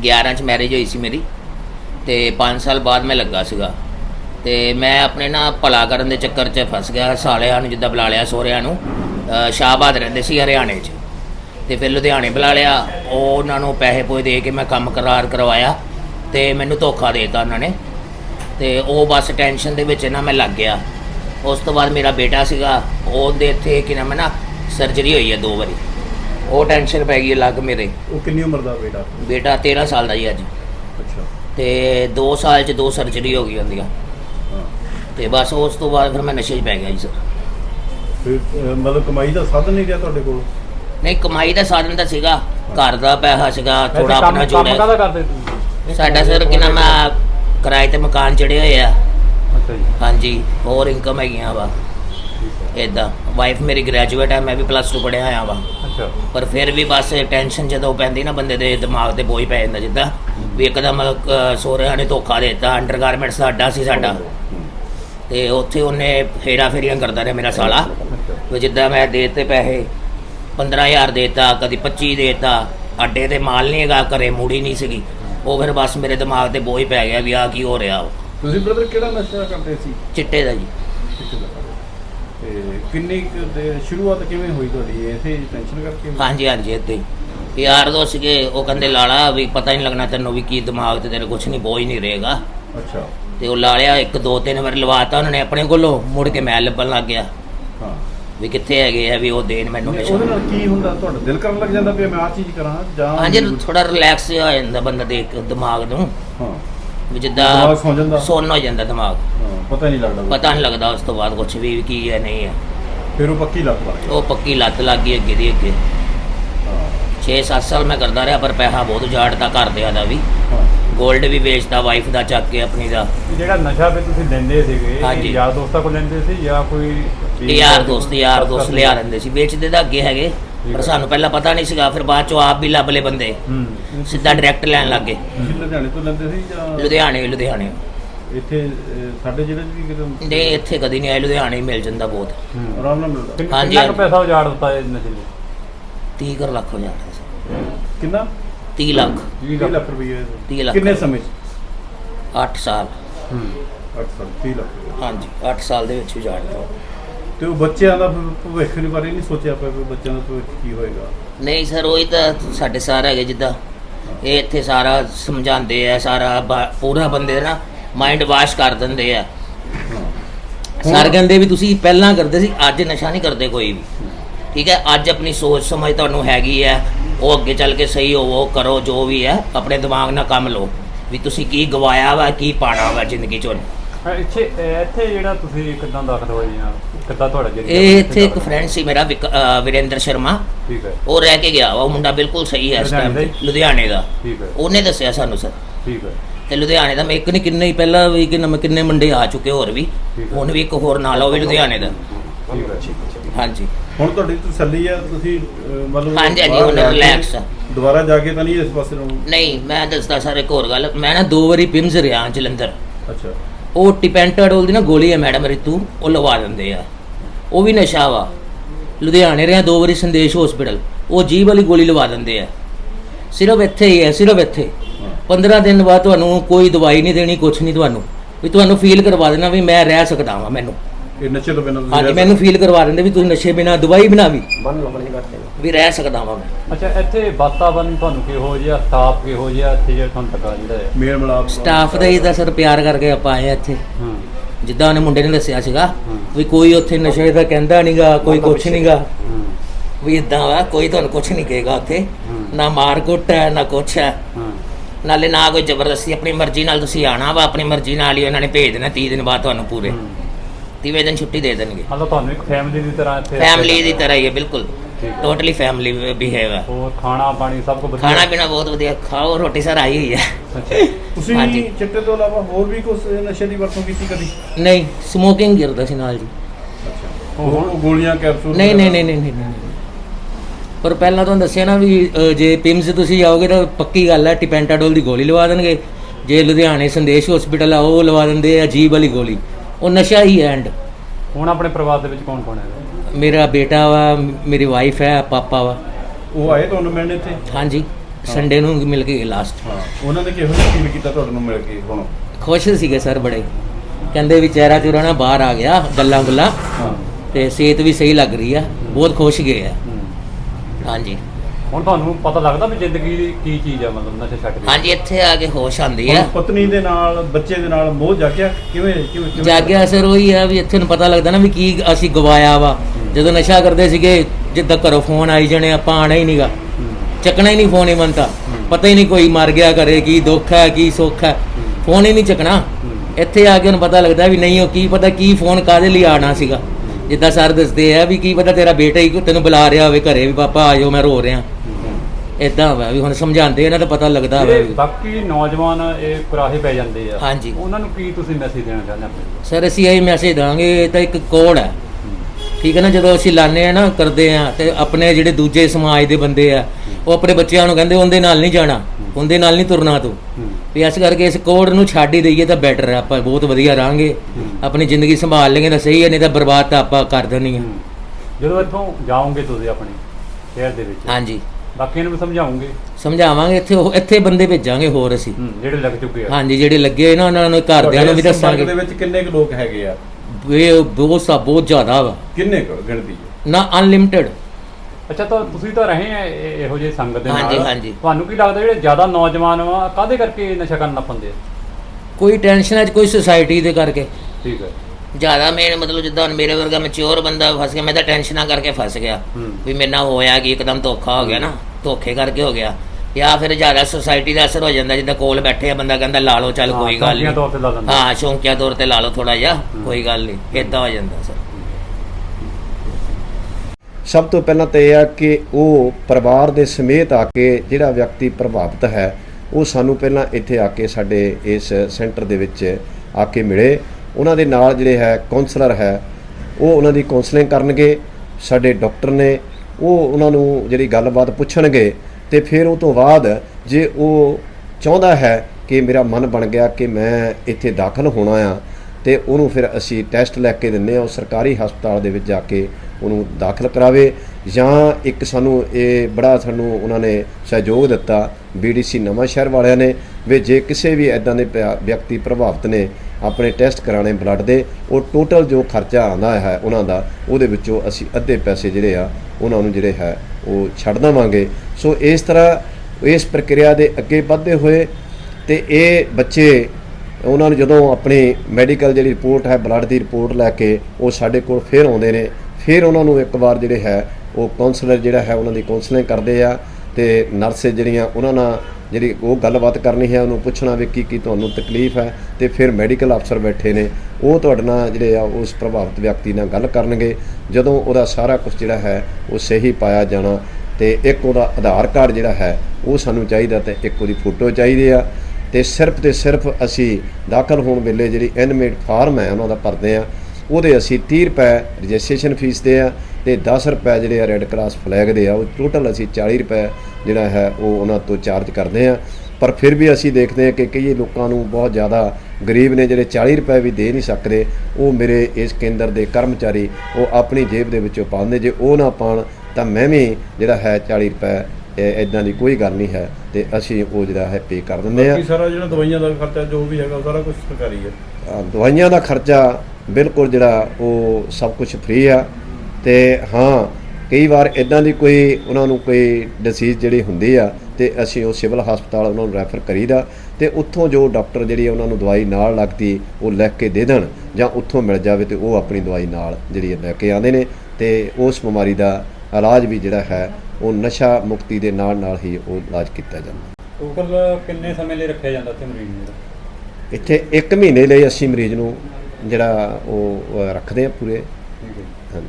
11 ਚ ਮੈਰਿਜ ਹੋਈ ਸੀ ਮੇਰੀ ਤੇ 5 ਸਾਲ ਬਾਅਦ ਮੈਂ ਲੱਗਾ ਸੀਗਾ ਤੇ ਮੈਂ ਆਪਣੇ ਨਾ ਭਲਾ ਕਰਨ ਦੇ ਚੱਕਰ 'ਚ ਫਸ ਗਿਆ, ਸਾਲਿਆਂ ਨੂੰ ਜਿੱਦਾਂ ਬੁਲਾ ਲਿਆ ਸੋਹਰਿਆਂ ਨੂੰ ਸ਼ਾਹਬਾਦ ਰਹਿੰਦੇ ਸੀ ਹਰਿਆਣੇ 'ਚ ਤੇ ਫਿਰ ਲੁਧਿਆਣੇ ਬੁਲਾ ਲਿਆ, ਉਹ ਉਹਨਾਂ ਨੂੰ ਪੈਸੇ ਪੋਏ ਦੇ ਕੇ ਮੈਂ ਕੰਮ ਕਰਾਰ ਕਰਵਾਇਆ ਤੇ ਮੈਨੂੰ ਧੋਖਾ ਦੇਤਾ ਉਹਨਾਂ ਨੇ ਤੇ ਉਹ ਬਸ ਟੈਨਸ਼ਨ ਦੇ ਵਿੱਚ ਨਾ ਮੈਂ ਲੱਗ ਗਿਆ। ਉਸ ਤੋਂ ਬਾਅਦ ਮੇਰਾ ਬੇਟਾ ਸੀਗਾ, ਉਹਦੇ ਇੱਥੇ ਕਿ ਨਾ ਮੈਂ ਨਾ ਸਰਜਰੀ ਹੋਈ ਹੈ ਦੋ ਵਾਰੀ। ਉਹ ਟੈਨਸ਼ਨ ਪੈ ਗਈ ਲੱਗ ਮੇਰੇ। ਉਹ ਕਿੰਨੀ ਉਮਰ ਦਾ ਬੇਟਾ? ਬੇਟਾ 13 ਸਾਲ ਦਾ ਜੀ ਅੱਜ। ਅੱਛਾ। ਤੇ 2 ਸਾਲ ਚ ਦੋ ਸਰਜਰੀ ਹੋ ਗਈ ਹੁੰਦੀਆਂ ਤੇ ਬਸ ਉਸ ਤੋਂ ਬਾਅਦ ਫਿਰ ਮੈਂ ਨਸ਼ੇ 'ਚ ਪੈ ਗਿਆ ਜੀ ਸਰ। ਫਿਰ ਅਹ, ਮਤਲਬ ਕਮਾਈ ਦਾ ਸਾਧਨ ਨਹੀਂ ਰਿਹਾ ਤੁਹਾਡੇ ਕੋਲ? ਨਹੀਂ ਕਮਾਈ ਦਾ ਸਾਧਨ ਤਾਂ ਸੀਗਾ। ਘਰ ਦਾ ਪੈਸਾ ਸੀਗਾ ਥੋੜਾ ਆਪਣਾ ਜੋੜਿਆ। ਕਾਹਦਾ ਕਰਦੇ ਤੁਸੀਂ? ਸਾਡਾ ਸਰ ਕਿ ਨਾਮ ਆ ਕਿਰਾਏ ਤੇ ਮਕਾਨ ਚੜੇ ਹੋਏ ਆ। ਅੱਛਾ ਜੀ। ਹਾਂਜੀ ਹੋਰ ਇਨਕਮ ਹੈਗੀਆਂ ਵਾ। ਇਦਾਂ ਵਾਈਫ ਮੇਰੀ ਗ੍ਰੈਜੂਏਟ ਹੈ ਮੈਂ ਵੀ ਪਲੱਸ 2 ਪੜ੍ਹਿਆ ਹੋਇਆ ਵਾ। ਅੱਛਾ। ਪਰ ਫਿਰ ਵੀ ਬਸ ਟੈਨਸ਼ਨ ਜਦੋਂ ਪੈਂਦੀ ਨਾ ਬੰਦੇ ਦੇ ਦਿਮਾਗ ਤੇ ਬੋਝ ਪੈ ਜਾਂਦਾ ਜਿੱਦਾਂ ਵੀ ਇੱਕਦਮ ਅਹ, ਸਹੁਰਿਆਂ ਨੇ ਧੋਖਾ ਦੇ ਦਿੱਤਾ ਅੰਡਰਗਾਰਮੈਂਟਸ ਦਾ ਅੱਡਾ ਸੀ ਸਾਡਾ। ਤੇ ਉੱਥੇ ਉਹਨੇ ਫੇਰਾ ਫੇਰੀਆਂ ਕਰਦਾ ਰਿਹਾ ਮੇਰਾ ਸਾਲਾ। ਵੀ ਜਿੱਦਾਂ ਮੈਂ ਦੇ ਤੇ ਪੈਸੇ 15000 ਦੇਤਾ ਕਦੀ 25 ਦੇਤਾ ਅੱਡੇ ਤੇ ਮਾਲ ਨਹੀਂ ਹੈਗਾ ਘਰੇ ਮੂੜੀ ਨਹੀਂ ਸੀਗੀ। ਉਹ ਫਿਰ ਬਸ ਮੇਰੇ ਦਿਮਾਗ ਤੇ ਬੋਝ ਪੈ ਗਿਆ ਵੀ ਆ ਕੀ ਹੋ ਰਿਹਾ। ਤੁਸੀਂ ਬ੍ਰਦਰ ਕਿਹੜਾ ਨਸ਼ਾ ਕਰਦੇ ਸੀ? ਚਿੱਟੇ ਦਾ ਜੀ। ਤੇ ਕਿੰਨੀ ਕੁ ਦੇ ਸ਼ੁਰੂਆਤ ਕਿਵੇਂ ਹੋਈ ਤੁਹਾਡੀ? ਇਸੇ ਟੈਨਸ਼ਨ ਕਰਕੇ ਹਾਂਜੀ ਹਾਂਜੀ ਏਦਾਂ ਹੀ। ਯਾਰ ਦੋ ਸੀਗੇ ਉਹ ਕਹਿੰਦੇ ਲਾਲਾ ਵੀ ਪਤਾ ਨਹੀਂ ਲੱਗਣਾ ਤੈਨੂੰ ਵੀ ਕੀ ਦਿਮਾਗ ਤੇ ਤੇਰੇ ਕੁਝ ਨਹੀਂ ਬੋਝ ਨਹੀਂ ਰਹੇਗਾ। ਅੱਛਾ। ਤੇ ਉਹ ਲਾਲਿਆ ਇੱਕ ਦੋ ਤਿੰਨ ਵਾਰ ਲਵਾਤਾ ਉਹਨਾਂ ਨੇ ਆਪਣੇ ਕੋਲੋਂ ਮੁੜ ਕੇ ਮੈਂ ਲੱਭਣ ਲੱਗ ਗਿਆ। ਹਾਂ। ਵੀ ਕਿੱਥੇ ਹੈਗੇ ਆ ਵੀ ਉਹ ਦੇਣ ਮੈਨੂੰ ਨਹੀਂ, ਨਸ਼ਾ ਉਹਦੇ ਨਾਲ ਕੀ ਹੁੰਦਾ? ਤੁਹਾਡਾ ਦਿਲ ਕਰਨ ਲੱਗ ਜਾਂਦਾ ਵੀ ਮੈਂ ਆਹ ਚੀਜ਼ ਕਰਾਂ ਜਾਂ ਹਾਂਜੀ ਥੋੜਾ ਰਿਲੈਕਸ ਹੋ ਜਾਂਦਾ ਬੰਦਾ ਦੇ ਦਿਮਾਗ ਨੂੰ। ਹਾਂ। ਵੀ ਜਿੱਦਾਂ ਦਿਮਾਗ ਸੌਂ ਜਾਂਦਾ। ਸੁੰਨ ਹੋ ਜਾਂਦਾ ਦਿਮਾਗ। ਹਾਂ, ਪਤਾ ਹੀ ਨਹੀਂ ਲੱਗਦਾ ਪਤਾ ਨਹੀਂ ਲੱਗਦਾ ਉਸ ਤੋਂ ਬਾਅਦ ਕੁਝ ਵੀ ਕੀ ਹੈ ਨਹੀਂ ਹੈ। ਫਿਰ ਉਹ ਪੱਕੀ ਲੱਤ ਲੱਗ ਗਈ। ਉਹ ਪੱਕੀ ਲੱਤ ਲੱਗ ਗਈ ਅੱਗੇ ਦੀ ਅੱਗੇ। ਹਾਂ। 6-7 ਸਾਲ ਮੈਂ ਕਰਦਾ ਰਿਹਾ ਪਰ ਪੈਸਾ ਬਹੁਤ ਉਜਾੜਦਾ ਘਰਦਿਆਂ ਦਾ ਵੀ। ਹਾਂ। 골ਡ ਵੀ ਵੇਚਦਾ ਵਾਈਫ ਦਾ ਚੱਕ ਕੇ ਆਪਣੀ ਦਾ। ਤੇ ਜਿਹੜਾ ਨਸ਼ਾ ਵੀ ਤੁਸੀਂ ਲੈਂਦੇ ਸੀਗੇ ਇਹ ਹਾਂਜੀ। ਯਾਰ ਦੋਸਤਾਂ ਕੋਲ ਲੈਂਦੇ ਸੀ ਜਾਂ ਕੋਈ ਯਾਰ ਦੋਸਤ ਯਾਰ ਦੋਸਤ ਲਿਆ ਰਹਿੰਦੇ ਸੀ ਵੇਚਦੇ ਤਾਂ ਅੱਗੇ ਹੈਗੇ ਪਰ ਸਾਨੂੰ ਪਹਿਲਾਂ ਪਤਾ ਨਹੀਂ ਸੀਗਾ ਫਿਰ ਬਾਅਦ ਚੋਂ ਆਪ ਵੀ ਲੱਭ ਲਏ ਬੰਦੇ। ਹੂੰ। ਸਿੱਧਾ ਡਾਇਰੈਕਟ ਲੈਣ ਲੱਗ ਗਏ। ਤੁਸੀਂ ਲੁਧਿਆਣੇ ਤੋਂ ਲੈਂਦੇ ਸੀ ਜਾਂ ਲੁਧਿਆਣੇ ਲੁਧਿਆਣੇ। ਇੱਥੇ ਅਹ, ਸਾਡੇ ਜ਼ਿਲ੍ਹੇ 'ਚ ਵੀ ਕਿਤੇ ਨਹੀਂ ਇੱਥੇ ਕਦੀ ਨਹੀਂ ਆਏ ਲੁਧਿਆਣੇ ਹੀ ਮਿਲ ਜਾਂਦਾ ਬਹੁਤ। ਹੂੰ ਆਰਾਮ ਨਾਲ ਮਿਲਦਾ। ਕਿੰਨ- ਹਾਂਜੀ, ਕਿੰਨਾ ਕੁ ਹਾਂਜੀ। ਪੈਸਾ ਉਜਾੜ ਦਿੱਤਾ ਇਹ ਨਸ਼ੇ ਲਈ 30 ਕਰ ਲੱਖ ਹੋ ਜਾਂਦਾ ਸੀ ਕਿੰਨਾ? 30 ਲੱਖ। 20 ਲੱਖ। ਰੁਪਏ 30 ਲੱਖ। ਕਿੰਨੇ ਸਮੇਂ 'ਚ? 8 ਸਾਲ। ਹੂੰ 8 ਸਾਲ 30 ਲੱਖ। ਰੁਪਏ। ਹਾਂਜੀ 8 ਸਾਲ ਦੇ ਵਿੱਚ ਉਜਾੜ ਦਿੱਤਾ। ਤੇ ਉਹ ਬੱਚਿਆਂ ਦਾ ਫਿਰ ਭਵਿੱਖ ਦੇ ਬਾਰੇ ਨਹੀਂ ਸੋਚਿਆ ਪਿਆ ਵੀ ਬੱਚਿਆਂ ਦਾ ਭਵਿੱਖ ਕੀ ਹੋਏਗਾ? ਨਹੀਂ ਸਰ ਉਹੀ ਤਾਂ ਸਾਡੇ ਸਾਰ ਹੈਗੇ ਜਿੱਦਾਂ। ਇਹ ਇੱਥੇ ਸਾਰਾ ਸਮਝਾਉਂਦੇ ਆ ਸਾਰਾ ਬਾ- ਪੂਰਾ ਬੰਦੇ ਨਾ ਮਾਈਂਡ ਵਾਸ਼ ਕਰ ਦਿੰਦੇ ਆ। ਸਰ ਕਹਿੰਦੇ ਵੀ ਤੁਸੀਂ ਪਹਿਲਾਂ ਕਰਦੇ ਸੀ ਅੱਜ ਨਸ਼ਾ ਨਹੀਂ ਕਰਦੇ ਕੋਈ ਵੀ। ਠੀਕ ਹੈ ਅੱਜ ਆਪਣੀ ਸੋਚ ਸਮਝ ਤੁਹਾਨੂੰ ਹੈਗੀ ਹੈ ਉਹ ਅੱਗੇ ਚੱਲ ਕੇ ਸਹੀ ਹੋਵੋ ਕਰੋ ਜੋ ਵੀ ਹੈ ਆਪਣੇ ਦਿਮਾਗ ਨਾਲ ਕੰਮ ਲਓ। ਵੀ ਤੁਸੀਂ ਕੀ ਗਵਾਇਆ ਵਾ ਕੀ ਪਾਣਾ ਵਾ ਜ਼ਿੰਦਗੀ ਚੋਂ। ਇੱਥੇ ਇੱਥੇ ਜਿਹੜਾ ਤੁਸੀਂ ਕਿੱਦਾਂ ਦਾਖਲ ਹੋਏ ਜਾਂ ਕਿੱਦਾਂ ਤੁਹਾਡਾ ਜਰੀਆ ਇਹ ਇੱਥੇ ਇੱਕ ਫਰੈਂਡ ਸੀ ਮੇਰਾ ਵਿਰੇਂਦਰ ਸ਼ਰਮਾ। ਠੀਕ ਹੈ। ਉਹ ਰਹਿ ਕੇ ਗਿਆ ਵਾ ਉਹ ਮੁੰਡਾ ਬਿਲਕੁਲ ਸਹੀ ਹੈ ਇਸ ਲੁਧਿਆਣੇ ਟਾਈਮ? ਲੁਧਿਆਣੇ ਦਾ। ਠੀਕ ਹੈ। ਉਹਨੇ ਦੱਸਿਆ ਸਾਨੂੰ ਸਰ ਠੀਕ ਹੈ। ਤੇ ਲੁਧਿਆਣੇ ਦਾ ਮੈਂ ਇੱਕ ਨਹੀਂ ਕਿੰਨੇ ਹੀ ਪਹਿਲਾਂ ਵੀ ਕਿ ਨਵੇਂ ਕਿੰਨੇ ਮੁੰਡੇ ਆ ਚੁੱਕੇ ਹੋਰ ਵੀ। ਹੁਣ ਵੀ ਇੱਕ ਹੋਰ ਨਾਲ ਆ, ਉਹ ਵੀ ਲੁਧਿਆਣੇ ਦਾ। ਠੀਕ ਹੈ ਹਾਂਜੀ। ਹੁਣ ਤੁਹਾਡੀ ਤਸੱਲੀ ਆ ਤੁਸੀਂ ਅਹ, ਮਤਲਬ ਹਾਂਜੀ, ਹਾਂਜੀ, ਬਾਹਰ ਹੁਣ ਜਾ ਕੇ relax ਆ। ਦੁਬਾਰਾ ਜਾ ਕੇ ਤਾਂ ਨਹੀਂ ਇਸ ਪਾਸੇ ਨੂੰ? ਨਹੀਂ ਮੈਂ ਦੱਸਦਾ ਸਰ ਇੱਕ ਹੋਰ ਗੱਲ। ਮੈਂ ਨਾ ਦੋ ਵਾਰੀ ਪਿਮਸ ਰਿਆਂ ਜਲੰਧਰ। ਅੱਛਾ। ਉਹ ਟਿਪੈਂਟਾਡੋਲ ਦੀ ਨਾ ਗੋਲੀ ਹੈ ਮੈਡਮ ਰਿਤੂ ਉਹ ਲਵਾ ਦਿੰਦੇ ਆ। ਉਹ ਵੀ ਨਸ਼ਾ ਵਾ। ਲੁਧਿਆਣੇ ਰਿਆਂ ਦੋ ਵਾਰੀ ਸੰਦੇਸ਼ ਹਸਪੀਟਲ ਉਹ ਜੀਭ ਵਾਲੀ ਗੋਲੀ ਲਵਾ ਦਿੰਦੇ ਆ। ਸਿਰਫ ਇੱਥੇ ਹੀ ਹੈ ਸਿਰਫ ਇੱਥੇ। 15 ਦਿਨ ਬਾਅਦ ਤੁਹਾਨੂੰ ਕੋਈ ਦਵਾਈ ਨਹੀਂ ਦੇਣੀ ਕੁਝ ਨਹੀਂ ਤੁਹਾਨੂੰ। ਵੀ ਤੁਹਾਨੂੰ ਫੀਲ ਕਰਵਾ ਦੇਣਾ ਵੀ ਮੈਂ ਰਹਿ ਸਕਦਾ ਵਾਂ ਮੈਨੂੰ। ਇਹ ਨਸ਼ੇ ਤੋਂ ਬਿਨਾਂ ਤੁਸੀਂ ਹਾਂਜੀ ਰਹਿ ਮੈਨੂੰ ਫੀਲ ਕਰਵਾ ਦਿੰਦੇ ਵੀ ਤੁਸੀਂ ਨਸ਼ੇ ਬਿਨਾ ਦਵਾਈ ਬਿਨਾ ਵੀ ਵੀ ਰਹਿ ਸਕਦਾ ਵਾਂ ਮੈਂ। ਅੱਛਾ ਇੱਥੇ ਵਾਤਾਵਰਨ ਤੁਹਾਨੂੰ ਕਿਹੋ ਜਿਹਾ ਸਟਾਫ ਕਿਹੋ ਜਿਹਾ ਇੱਥੇ ਜਿਹੜਾ ਤੁਹਾਨੂੰ ਤੱਕ ਜਿਹੜਾ ਹੈ? ਮੇਲ ਮਿਲਾਪ ਸਟਾਫ ਦਾ ਹੀ ਤਾਂ ਸਰ ਪਿਆਰ ਕਰਕੇ ਆਪਾਂ ਆਏ ਹਾਂ ਇੱਥੇ। ਹੂੰ। ਜਿੱਦਾਂ ਉਹਨੇ ਮੁੰਡੇ ਨੇ ਦੱਸਿਆ ਸੀਗਾ ਹੂੰ। ਵੀ ਕੋਈ ਉੱਥੇ ਨਸ਼ੇ ਦਾ ਕਹਿੰਦਾ ਨਹੀਂਗਾ ਕੋਈ ਕੁਛ ਨਹੀਂਗਾ ਹੂੰ ਵੀ ਇਦਾਂ ਵਾ ਕੋਈ ਤੁਹਾਨੂੰ ਕੁਛ ਨਹੀਂ ਕਹੇਗਾ ਉੱਥੇ। ਹੂੰ। ਨਾ ਮਾਰ ਕੁੱਟ ਹੈ ਨਾ ਕੁਛ ਹੈ। ਹੂੰ। ਨਾਲੇ ਨਾ ਕੋਈ ਜ਼ਬਰਦਸਤੀ ਆਪਣੀ ਮਰਜ਼ੀ ਨਾਲ ਤੁਸੀਂ ਆਣਾ ਵਾ ਆਪਣੀ ਮਰਜ਼ੀ ਨਾਲ ਹੀ ਉਹਨਾਂ ਨੇ ਭੇਜ ਦੇਣਾ 30 ਦਿਨ ਬਾਅਦ ਤੁਹਾਨੂੰ ਪੂਰੇ। ਹੂੰ। 30ਵੇਂ ਦਿਨ ਛੁੱਟੀ ਦੇ ਦੇਣਗੇ। ਮਤਲਬ ਤੁਹਾਨੂੰ ਇੱਕ ਫੈਮਿਲੀ ਦੀ ਤਰ੍ਹਾਂ ਇੱਥੇ ਫੈਮਿਲੀ ਦੀ ਤਰ੍ਹਾਂ ਹੀ ਹੈ ਬਿਲਕੁਲ। ਟੋਟਲੀ ਫੈਮਿਲੀ ਬਿਹੇਵ ਹੈ ਹੋਰ ਖਾਣਾ ਪਾਣੀ ਸਭ ਕੁਝ ਵਧੀਆ। ਖਾਣਾ ਪੀਣਾ ਬਹੁਤ ਵਧੀਆ। ਖਾਓ ਰੋਟੀ ਸਰ ਆਈ ਹੋਈ ਹੈ। ਤੁਸੀਂ। ਚਿੱਟੇ ਤੋਂ ਇਲਾਵਾ ਹੋਰ ਵੀ ਕੁਝ ਨਸ਼ੇ ਦੀ ਵਰਤੋਂ ਕੀਤੀ ਕਦੀ? ਨਹੀਂ ਸਮੋਕਿੰਗ ਕਰਦਾ ਸੀ ਨਾਲ ਜੀ। ਅੱਛਾ। ਉਹ ਉਹ ਗੋਲੀਆਂ ਕੈਪਸੂਲ ਨਹੀਂ ਨਹੀਂ ਨਹੀਂ ਨਹੀਂ ਨਹੀਂ। ਪਰ ਪਹਿਲਾਂ ਤੁਹਾਨੂੰ ਦੱਸਿਆ ਨਾ ਵੀ ਅ, ਜੇ ਪਿੰਮਸ ਤੁਸੀਂ ਜਾਓਗੇ ਤਾਂ ਪੱਕੀ ਗੱਲ ਹੈ ਟਿਪੈਂਟਾਡੋਲ ਦੀ ਗੋਲੀ ਲਵਾ ਦੇਣਗੇ। ਜੇ ਲੁਧਿਆਣੇ ਸੰਦੇਸ਼ ਹਸਪੀਟਲ ਆ ਉਹ ਲਵਾ ਦਿੰਦੇ ਆ ਅਜੀਬ ਵਾਲੀ ਗੋਲੀ। ਉਹ ਨਸ਼ਾ ਹੀ ਐਂਡ ਹੁਣ ਆਪਣੇ ਪਰਿਵਾਰ ਦੇ ਵਿੱਚ ਕੌਣ ਕੌਣ ਹੈ ਮੇਰਾ ਬੇਟਾ ਵਾ ਮੇਰੀ ਵਾਈਫ ਹੈ ਪਾਪਾ ਵਾ। ਉਹ ਆਏ ਤੁਹਾਨੂੰ ਮਿਲਣ ਇੱਥੇ? ਹਾਂਜੀ ਸੰਡੇ ਨੂੰ ਮਿਲ ਕੇ ਲਾਸਟ ਹਾਂ ਉਹਨਾਂ ਨੇ ਕਿਹੋ ਜਿਹਾ ਫੀਲ ਕੀਤਾ ਤੁਹਾਡੇ ਨੂੰ ਮਿਲ ਕੇ ਹੁਣ? ਖੁਸ਼ ਸੀਗੇ ਸਰ ਬੜੇ। ਕਹਿੰਦੇ ਵੀ ਚਿਹਰਾ ਚੁਰਾ ਨਾ ਬਾਹਰ ਆ ਗਿਆ ਗੱਲਾਂ ਗੁੱਲਾਂ ਹਾਂ। ਤੇ ਸਿਹਤ ਵੀ ਸਹੀ ਲੱਗ ਰਹੀ ਆ ਬਹੁਤ ਖੁਸ਼ ਗਏ ਆ। ਹਾਂਜੀ। ਹੁਣ ਤੁਹਾਨੂੰ ਪਤਾ ਲੱਗਦਾ ਵੀ ਜ਼ਿੰਦਗੀ ਦੀ ਕੀ ਚੀਜ਼ ਆ ਮਤਲਬ ਨਸ਼ਾ ਛੱਡ ਕੇ? ਹਾਂਜੀ ਇੱਥੇ ਆ ਕੇ ਹੋਸ਼ ਆਉਂਦੀ ਆ। ਹੁਣ ਪਤਨੀ ਦੇ ਨਾਲ ਬੱਚੇ ਦੇ ਨਾਲ ਮੋਹ ਜਾਗਿਆ? ਕਿਵੇਂ ਕਿਵੇਂ ਕਿਵੇਂ? ਜਾਗਿਆ ਸਰ ਉਹੀ ਆ ਵੀ ਇੱਥੇ ਨੂੰ ਪਤਾ ਲੱਗਦਾ ਨਾ ਵੀ ਕੀ ਅਸੀਂ ਗਵਾਇਆ ਵਾ। ਜਦੋਂ ਨਸ਼ਾ ਕਰਦੇ ਸੀਗੇ ਜਿੱਦਾਂ ਘਰੋਂ ਫੋਨ ਆਈ ਜਾਣੇ ਆਪਾਂ ਆਣਾ ਹੀ ਨਹੀਂਗਾ ਹੂੰ। ਚੱਕਣਾ ਹੀ ਨਹੀਂ ਫੋਨ ਹੀ ਮਨ ਤਾਂ। ਪਤਾ ਹੀ ਨਹੀਂ ਕੋਈ ਮਰ ਗਿਆ ਘਰੇ ਕੀ ਦੁੱਖ ਹੈ ਕੀ ਸੁੱਖ ਹੈ। ਫੋਨ ਹੀ ਨਹੀਂ ਚੱਕਣਾ। ਹੂੰ। ਇੱਥੇ ਆ ਕੇ ਉਹਨੂੰ ਪਤਾ ਲੱਗਦਾ ਵੀ ਨਹੀਂ ਉਹ ਕੀ ਪਤਾ ਕੀ ਫੋਨ ਕਾਦੇ ਲਈ ਆਣਾ ਸੀਗਾ। ਜਿੱਦਾਂ ਸਰ ਦੱਸਦੇ ਆ ਵੀ ਕੀ ਪਤਾ ਤੇਰਾ ਬੇਟਾ ਹੀ ਤੈਨੂੰ ਬੁਲਾ ਰਿਹਾ ਹੋਵੇ ਘਰੇ ਵੀ ਪਾਪਾ ਆ ਜਾਓ ਮੈਂ ਰੋ ਰਿਹਾ। ਇਦਾਂ ਵਾ ਵੀ ਹੁਣ ਸਮਝਾਉਂਦੇ ਇਹਨਾਂ ਦਾ ਪਤਾ ਲੱਗਦਾ ਵਾ ਜਿਹੜੇ ਵੀ। ਬਾਕੀ ਨੌਜਵਾਨ ਇਹ ਕੁਰਾਹੇ ਪੈ ਜਾਂਦੇ ਆ। ਹਾਂਜੀ। ਉਹਨਾਂ ਨੂੰ ਕੀ ਤੁਸੀਂ ਮੈਸੇਜ ਦੇਣਾ ਚਾਹੁੰਦੇ ਆਪਣੇ? ਸਰ ਅਸੀਂ ਇਹ ਮੈਸੇਜ ਦਾਂਗੇ ਇਹ ਤਾਂ ਇੱਕ ਕੋਡ ਹੈ। ਠੀਕ ਹੈ ਨਾ ਜਦੋਂ ਅਸੀਂ ਲਾਣੇ ਆ ਨਾ ਕਰਦੇ ਆ ਤੇ ਆਪਣੇ ਜਿਹੜੇ ਦੂਜੇ ਸਮਾਜ ਦੇ ਬੰਦੇ ਆ ਉਹ ਆਪਣੇ ਬੱਚਿਆਂ ਨੂੰ ਕਹਿੰਦੇ ਉਹਦੇ ਨਾਲ ਨਹੀਂ ਜਾਣਾ ਉਹਦੇ ਨਾਲ ਨਹੀਂ ਤੁਰਨਾ ਤੂੰ। ਵੀ ਇਸ ਕਰਕੇ ਇਸ ਕੋਡ ਨੂੰ ਛੱਡ ਹੀ ਦਈਏ ਤਾਂ ਬੈਟਰ ਹੈ ਆਪਾਂ ਬਹੁਤ ਵਧੀਆ ਰਹਾਂਗੇ। ਆਪਣੀ ਜ਼ਿੰਦਗੀ ਸੰਭਾਲ ਲੇਗੇ ਤਾਂ ਸਹੀ ਹੈ ਨਹੀਂ ਤਾਂ ਬਰਬਾਦ ਤਾਂ ਆਪਾਂ ਕਰ ਦੇਣੀ ਹੈ। ਜਦੋਂ ਇੱਥੋਂ ਜਾਓਗੇ ਤੁਸੀਂ ਆਪਣੇ ਸ਼ਹਿਰ ਦੇ ਵਿੱਚ? ਹਾਂਜੀ। ਬਾਕੀਆਂ ਨੂੰ ਵੀ ਸਮਝਾਓਗੇ? ਸਮਝਾਵਾਂਗੇ ਇੱਥੇ ਇੱਥੇ ਬੰਦੇ ਭੇਜਾਂਗੇ ਹੋਰ ਅਸੀਂ। ਜਿਹੜੇ ਲੱਗ ਚੁੱਕੇ ਆ। ਹਾਂਜੀ ਜਿਹੜੇ ਲੱਗੇ ਹੋਏ ਨਾ ਉਹਨਾਂ ਨੂੰ ਘਰਦਿਆਂ ਨੂੰ ਵੀ ਦੱਸਾਂਗੇ। ਦੇ ਵਿੱਚ ਕਿੰਨੇ ਕੁ ਲੋਕ ਹੈਗੇ ਆ? ਇਹ ਬਹੁਤ ਸਾ ਬਹੁਤ ਜ਼ਿਆਦਾ ਵਾ। ਕਿੰਨੇ ਕੁ ਗਿਣਤੀ? ਨਾ ਅਨਲਿਮਿਟਿਡ ਅੱਛਾ ਤਾਂ ਤੁਸੀਂ ਤਾਂ ਰਹੇ ਆ ਇਹ- ਜਿਹੇ ਸੰਗਤ ਦੇ ਨਾਲ। ਹਾਂਜੀ, ਹਾਂਜੀ। ਤੁਹਾਨੂੰ ਕੀ ਲੱਗਦਾ ਜਿਹੜੇ ਜ਼ਿਆਦਾ ਨੌਜਵਾਨ ਵਾ ਕਾਦੇ ਕਰਕੇ ਨਸ਼ਾ ਕਰਨ ਲੱਪੰਦੇ ਆ? ਕੋਈ ਟੈਨਸ਼ਨ ਹੈ ਕੋਈ ਸੁਸਾਇਟੀ ਦੇ ਕਰਕੇ। ਠੀਕ ਹੈ ਜ਼ਿਆਦਾ ਮੇਰੇ ਮਤਲਬ ਜਿੱਦਾਂ ਹੁਣ ਮੇਰੇ ਵਰਗਾ ਮੈਚੁਰ ਬੰਦਾ ਫਸ ਗਿਆ ਮੈਂ ਤਾਂ ਟੈਨਸ਼ਨਾਂ ਕਰਕੇ ਫਸ ਗਿਆ। ਹੂੰ। ਵੀ ਮੇਰੇ ਨਾਲ ਹੋਇਆ ਕਿ ਇੱਕਦਮ ਧੋਖਾ ਹੋ ਗਿਆ ਨਾ। ਧੋਖੇ ਕਰਕੇ ਹੋ ਗਿਆ। ਜਾਂ ਫਿਰ ਜ਼ਿਆਦਾ ਸੁਸਾਇਟੀ ਦਾ ਅਸਰ ਹੋ ਜਾਂਦਾ ਜਿੱਦਾਂ ਕੋਲ ਬੈਠੇ ਆ ਬੰਦਾ ਕਹਿੰਦਾ ਲਾ ਲਓ ਚੱਲ ਕੋਈ ਗੱਲ ਸ਼ੌਕੀਆ ਤੌਰ ਤੇ ਲਾ ਨਹੀਂ ਦਿੰਦਾ। ਹਾਂ ਸ਼ੌਂਕੀਆ ਤੌਰ ਤੇ ਲਾ ਲਓ ਥੋੜਾ ਜਿਹਾ ਕੋਈ ਗੱਲ ਨਹੀਂ ਇਦਾਂ ਹੋ ਜਾਂਦਾ ਸਰ। ਸਭ ਤੋਂ ਪਹਿਲਾਂ ਤਾਂ ਇਹ ਆ ਕਿ ਉਹ ਪਰਿਵਾਰ ਦੇ ਸਮੇਤ ਆ ਕੇ ਜਿਹੜਾ ਵਿਅਕਤੀ ਪ੍ਰਭਾਵਿਤ ਹੈ, ਉਹ ਸਾਨੂੰ ਪਹਿਲਾਂ ਇੱਥੇ ਆ ਕੇ ਸਾਡੇ ਇਸ ਸੈਂਟਰ ਦੇ ਵਿੱਚ ਆ ਕੇ ਮਿਲੇ। ਉਹਨਾਂ ਦੇ ਨਾਲ ਜਿਹੜੇ ਹੈ ਕਾਉਂਸਲਰ ਹੈ, ਉਹ ਉਹਨਾਂ ਦੀ ਕਾਉਂਸਲਿੰਗ ਕਰਨਗੇ, ਸਾਡੇ ਡਾਕਟਰ ਨੇ, ਉਹ ਉਹਨਾਂ ਨੂੰ ਜਿਹੜੀ ਗੱਲਬਾਤ ਪੁੱਛਣਗੇ ਤੇ ਫਿਰ ਉਹ ਤੋਂ ਬਾਅਦ ਜੇ ਉਹ ਚਾਹੁੰਦਾ ਹੈ ਕਿ ਮੇਰਾ ਮਨ ਬਣ ਗਿਆ ਕਿ ਮੈਂ ਇੱਥੇ ਦਾਖਲ ਹੋਣਾ ਆ ਤੇ ਉਹਨੂੰ ਫਿਰ ਅਸੀਂ ਟੈਸਟ ਲੈ ਕੇ ਦਿੰਨੇ ਆ ਉਹ ਸਰਕਾਰੀ ਹਸਪਤਾਲ ਦੇ ਵਿੱਚ ਜਾ ਕੇ ਉਹਨੂੰ ਦਾਖਲ ਕਰਾਵੇ। ਜਾਂ ਇੱਕ ਸਾਨੂੰ ਇਹ ਬੜਾ ਸਾਨੂੰ ਉਹਨਾਂ ਨੇ ਸਹਿਯੋਗ ਦਿੱਤਾ ਬੀਡੀਸੀ ਨਵਾਂ ਸ਼ਹਿਰ ਵਾਲਿਆਂ ਨੇ ਵੀ ਜੇ ਕਿਸੇ ਵੀ ਐਦਾਂ ਦੇ ਪਿਆ- ਵਿਅਕਤੀ ਪ੍ਰਭਾਵਿਤ ਨੇ, ਆਪਣੇ ਟੈਸਟ ਕਰਾਣੇ ਬਲੱਡ ਦੇ, ਉਹ ਟੋਟਲ ਜੋ ਖਰਚਾ ਆਉਂਦਾ ਹੈ ਉਹਨਾਂ ਦਾ, ਉਹਦੇ ਵਿੱਚੋਂ ਅਸੀਂ ਅੱਧੇ ਪੈਸੇ ਜਿਹੜੇ ਆ, ਉਹਨਾਂ ਨੂੰ ਜਿਹੜੇ ਹੈ, ਉਹ ਛੱਡ ਦੇਵਾਂਗੇ। ਸੋ ਇਸ ਤਰ੍ਹਾਂ ਇਸ ਪ੍ਰਕਿਰਿਆ ਦੇ ਅੱਗੇ ਵਧਦੇ ਹੋਏ ਤੇ ਇਹ ਬੱਚੇ ਉਹਨਾਂ ਨੂੰ ਜਦੋਂ ਆਪਣੀ ਮੈਡੀਕਲ ਜਿਹੜੀ ਰਿਪੋਰਟ ਹੈ, ਬਲੱਡ ਦੀ ਰਿਪੋਰਟ ਲੈ ਕੇ ਉਹ ਸਾਡੇ ਕੋਲ ਫੇਰ ਆਉਂਦੇ ਨੇ, ਫਿਰ ਉਹਨਾਂ ਨੂੰ ਇੱਕ ਵਾਰ ਜਿਹੜੇ ਹੈ, ਉਹ ਕਾਉਂਸਲਰ ਜਿਹੜਾ ਹੈ, ਉਹਨਾਂ ਦੀ ਕਾਉਂਸਲਿੰਗ ਕਰਦੇ ਆ ਤੇ ਨਰਸ ਜਿਹੜੀਆਂ ਉਹਨਾਂ ਨਾਲ ਜਿਹੜੀ ਉਹ ਗੱਲਬਾਤ ਕਰਨੀ ਹੈ, ਉਹਨੂੰ ਪੁੱਛਣਾ ਵੀ ਕੀ ਕੀ ਤੁਹਾਨੂੰ ਤਕਲੀਫ ਹੈ ਤੇ ਫਿਰ ਮੈਡੀਕਲ ਅਫਸਰ ਬੈਠੇ ਨੇ। ਉਹ ਤੁਹਾਡੇ ਨਾਲ ਜਿਹੜੇ ਆ, ਉਸ ਪ੍ਰਭਾਵਿਤ ਵਿਅਕਤੀ ਨਾਲ ਗੱਲ ਕਰਨਗੇ। ਜਦੋਂ ਉਹਦਾ ਸਾਰਾ ਕੁਝ ਜਿਹੜਾ ਹੈ, ਉਹ ਸਹੀ ਪਾਇਆ ਜਾਣਾ ਤੇ ਇੱਕ ਉਹਦਾ ਆਧਾਰ ਕਾਰਡ ਜਿਹੜਾ ਹੈ, ਉਹ ਸਾਨੂੰ ਚਾਹੀਦਾ ਤੇ ਇੱਕ ਉਹਦੀ ਫੋਟੋ ਚਾਹੀਦੀ ਆ। ਤੇ ਸਿਰਫ ਤੇ ਸਿਰਫ ਅਸੀਂ ਦਾਖਲ ਹੋਣ ਵੇਲੇ ਜਿਹੜੀ ਇਨਮੇਟ ਫਾਰਮ ਹੈ ਉਹਨਾਂ ਦਾ ਭਰਦੇ ਆ ਉਹਦੇ ਅਸੀਂ 30 ਰੁਪਏ ਰਜਿਸਟ੍ਰੇਸ਼ਨ ਫੀਸ ਦੇ ਆ ਤੇ 10 ਰੁਪਏ ਜਿਹੜੇ ਆ ਰੈੱਡ ਕਰਾਸ ਫਲੈਗ ਦੇ ਆ, ਉਹ ਟੋਟਲ ਅਸੀਂ 40 ਰੁਪਏ ਜਿਹੜਾ ਹੈ ਉਹ ਉਹਨਾਂ ਤੋਂ ਚਾਰਜ ਕਰਦੇ ਆ ਪਰ ਫਿਰ ਵੀ ਅਸੀਂ ਦੇਖਦੇ ਹਾਂ ਕਿ ਕਈ ਲੋਕਾਂ ਨੂੰ ਬਹੁਤ ਜ਼ਿਆਦਾ ਗਰੀਬ ਨੇ ਜਿਹੜੇ 40 ਰੁਪਏ ਵੀ ਦੇ ਨਹੀਂ ਸਕਦੇ, ਉਹ ਮੇਰੇ ਇਸ ਕੇਂਦਰ ਦੇ ਕਰਮਚਾਰੀ ਉਹ ਆਪਣੀ ਜੇਬ ਦੇ ਵਿੱਚੋਂ ਪਾਉਂਦੇ, ਜੇ ਉਹ ਨਾ ਪਾਣ ਤਾਂ ਮੈਂ ਵੀ ਜਿਹੜਾ ਹੈ 40 ਰੁਪਏ ਇਦਾਂ ਦੀ ਕੋਈ ਗੱਲ ਨਹੀਂ ਹੈ ਤੇ ਅਸੀਂ ਉਹ ਜਿਹੜਾ ਹੈ ਪੇ ਕਰ ਦਿੰਦੇ ਆ। ਬਾਕੀ ਸਾਰਾ ਜਿਹੜਾ ਦਵਾਈਆਂ ਦਾ ਖਰਚਾ ਜੋ ਵੀ ਹੈਗਾ ਸਾਰਾ ਕੁਝ ਸਰਕਾਰੀ ਹੈ। ਦਵਾਈਆਂ ਦਾ ਖਰਚਾ ਬਿਲਕੁਲ ਜਿਹੜਾ ਉਹ ਸਭ ਕੁਝ ਫ੍ਰੀ ਆ ਤੇ ਹਾਂ ਕਈ ਵਾਰ ਇਦਾਂ ਦੀ ਕੋਈ ਉਹਨਾਂ ਨੂੰ ਕੋਈ ਡਿਸੀਜ਼ ਜਿਹੜੀ ਹੁੰਦੀ ਆ ਤੇ ਅਸੀਂ ਉਹ ਸਿਵਲ ਹਸਪਤਾਲ ਉਹਨਾਂ ਨੂੰ ਰੈਫਰ ਕਰੀਦਾ ਤੇ ਉੱਥੋਂ ਜੋ ਡਾਕਟਰ ਜਿਹੜੀ ਉਹਨਾਂ ਨੂੰ ਦਵਾਈ ਨਾਲ ਲੱਗਦੀ ਉਹ ਲਿਖ ਕੇ ਦੇ ਦੇਣ ਜਾਂ ਉੱਥੋਂ ਮਿਲ ਜਾਵੇ ਤੇ ਉਹ ਆਪਣੀ ਦਵਾਈ ਨਾਲ ਜਿਹੜੀ ਲੈ ਕੇ ਆਉਂਦੇ ਨੇ ਤੇ ਉਸ ਬਿਮਾਰੀ ਦਾ ਇਲਾਜ ਵੀ ਜਿਹੜਾ ਹੈ ਉਹ ਨਸ਼ਾ ਮੁਕਤੀ ਦੇ ਨਾਲ ਨਾਲ ਹੀ ਉਹ ਇਲਾਜ ਕੀਤਾ ਜਾਂਦਾ। ਟੋਟਲ ਕਿੰਨੇ ਸਮੇਂ ਲਈ ਰੱਖਿਆ ਜਾਂਦਾ ਇੱਥੇ ਮਰੀਜ਼ ਨੂੰ? ਇੱਥੇ 1 ਮਹੀਨੇ ਲਈ ਅਸੀਂ ਮਰੀਜ਼ ਨੂੰ ਜਿਹੜਾ ਉਹ ਰੱਖਦੇ ਆ ਪੂਰੇ। ਠੀਕ ਹੈ। ਹਾਂਜੀ।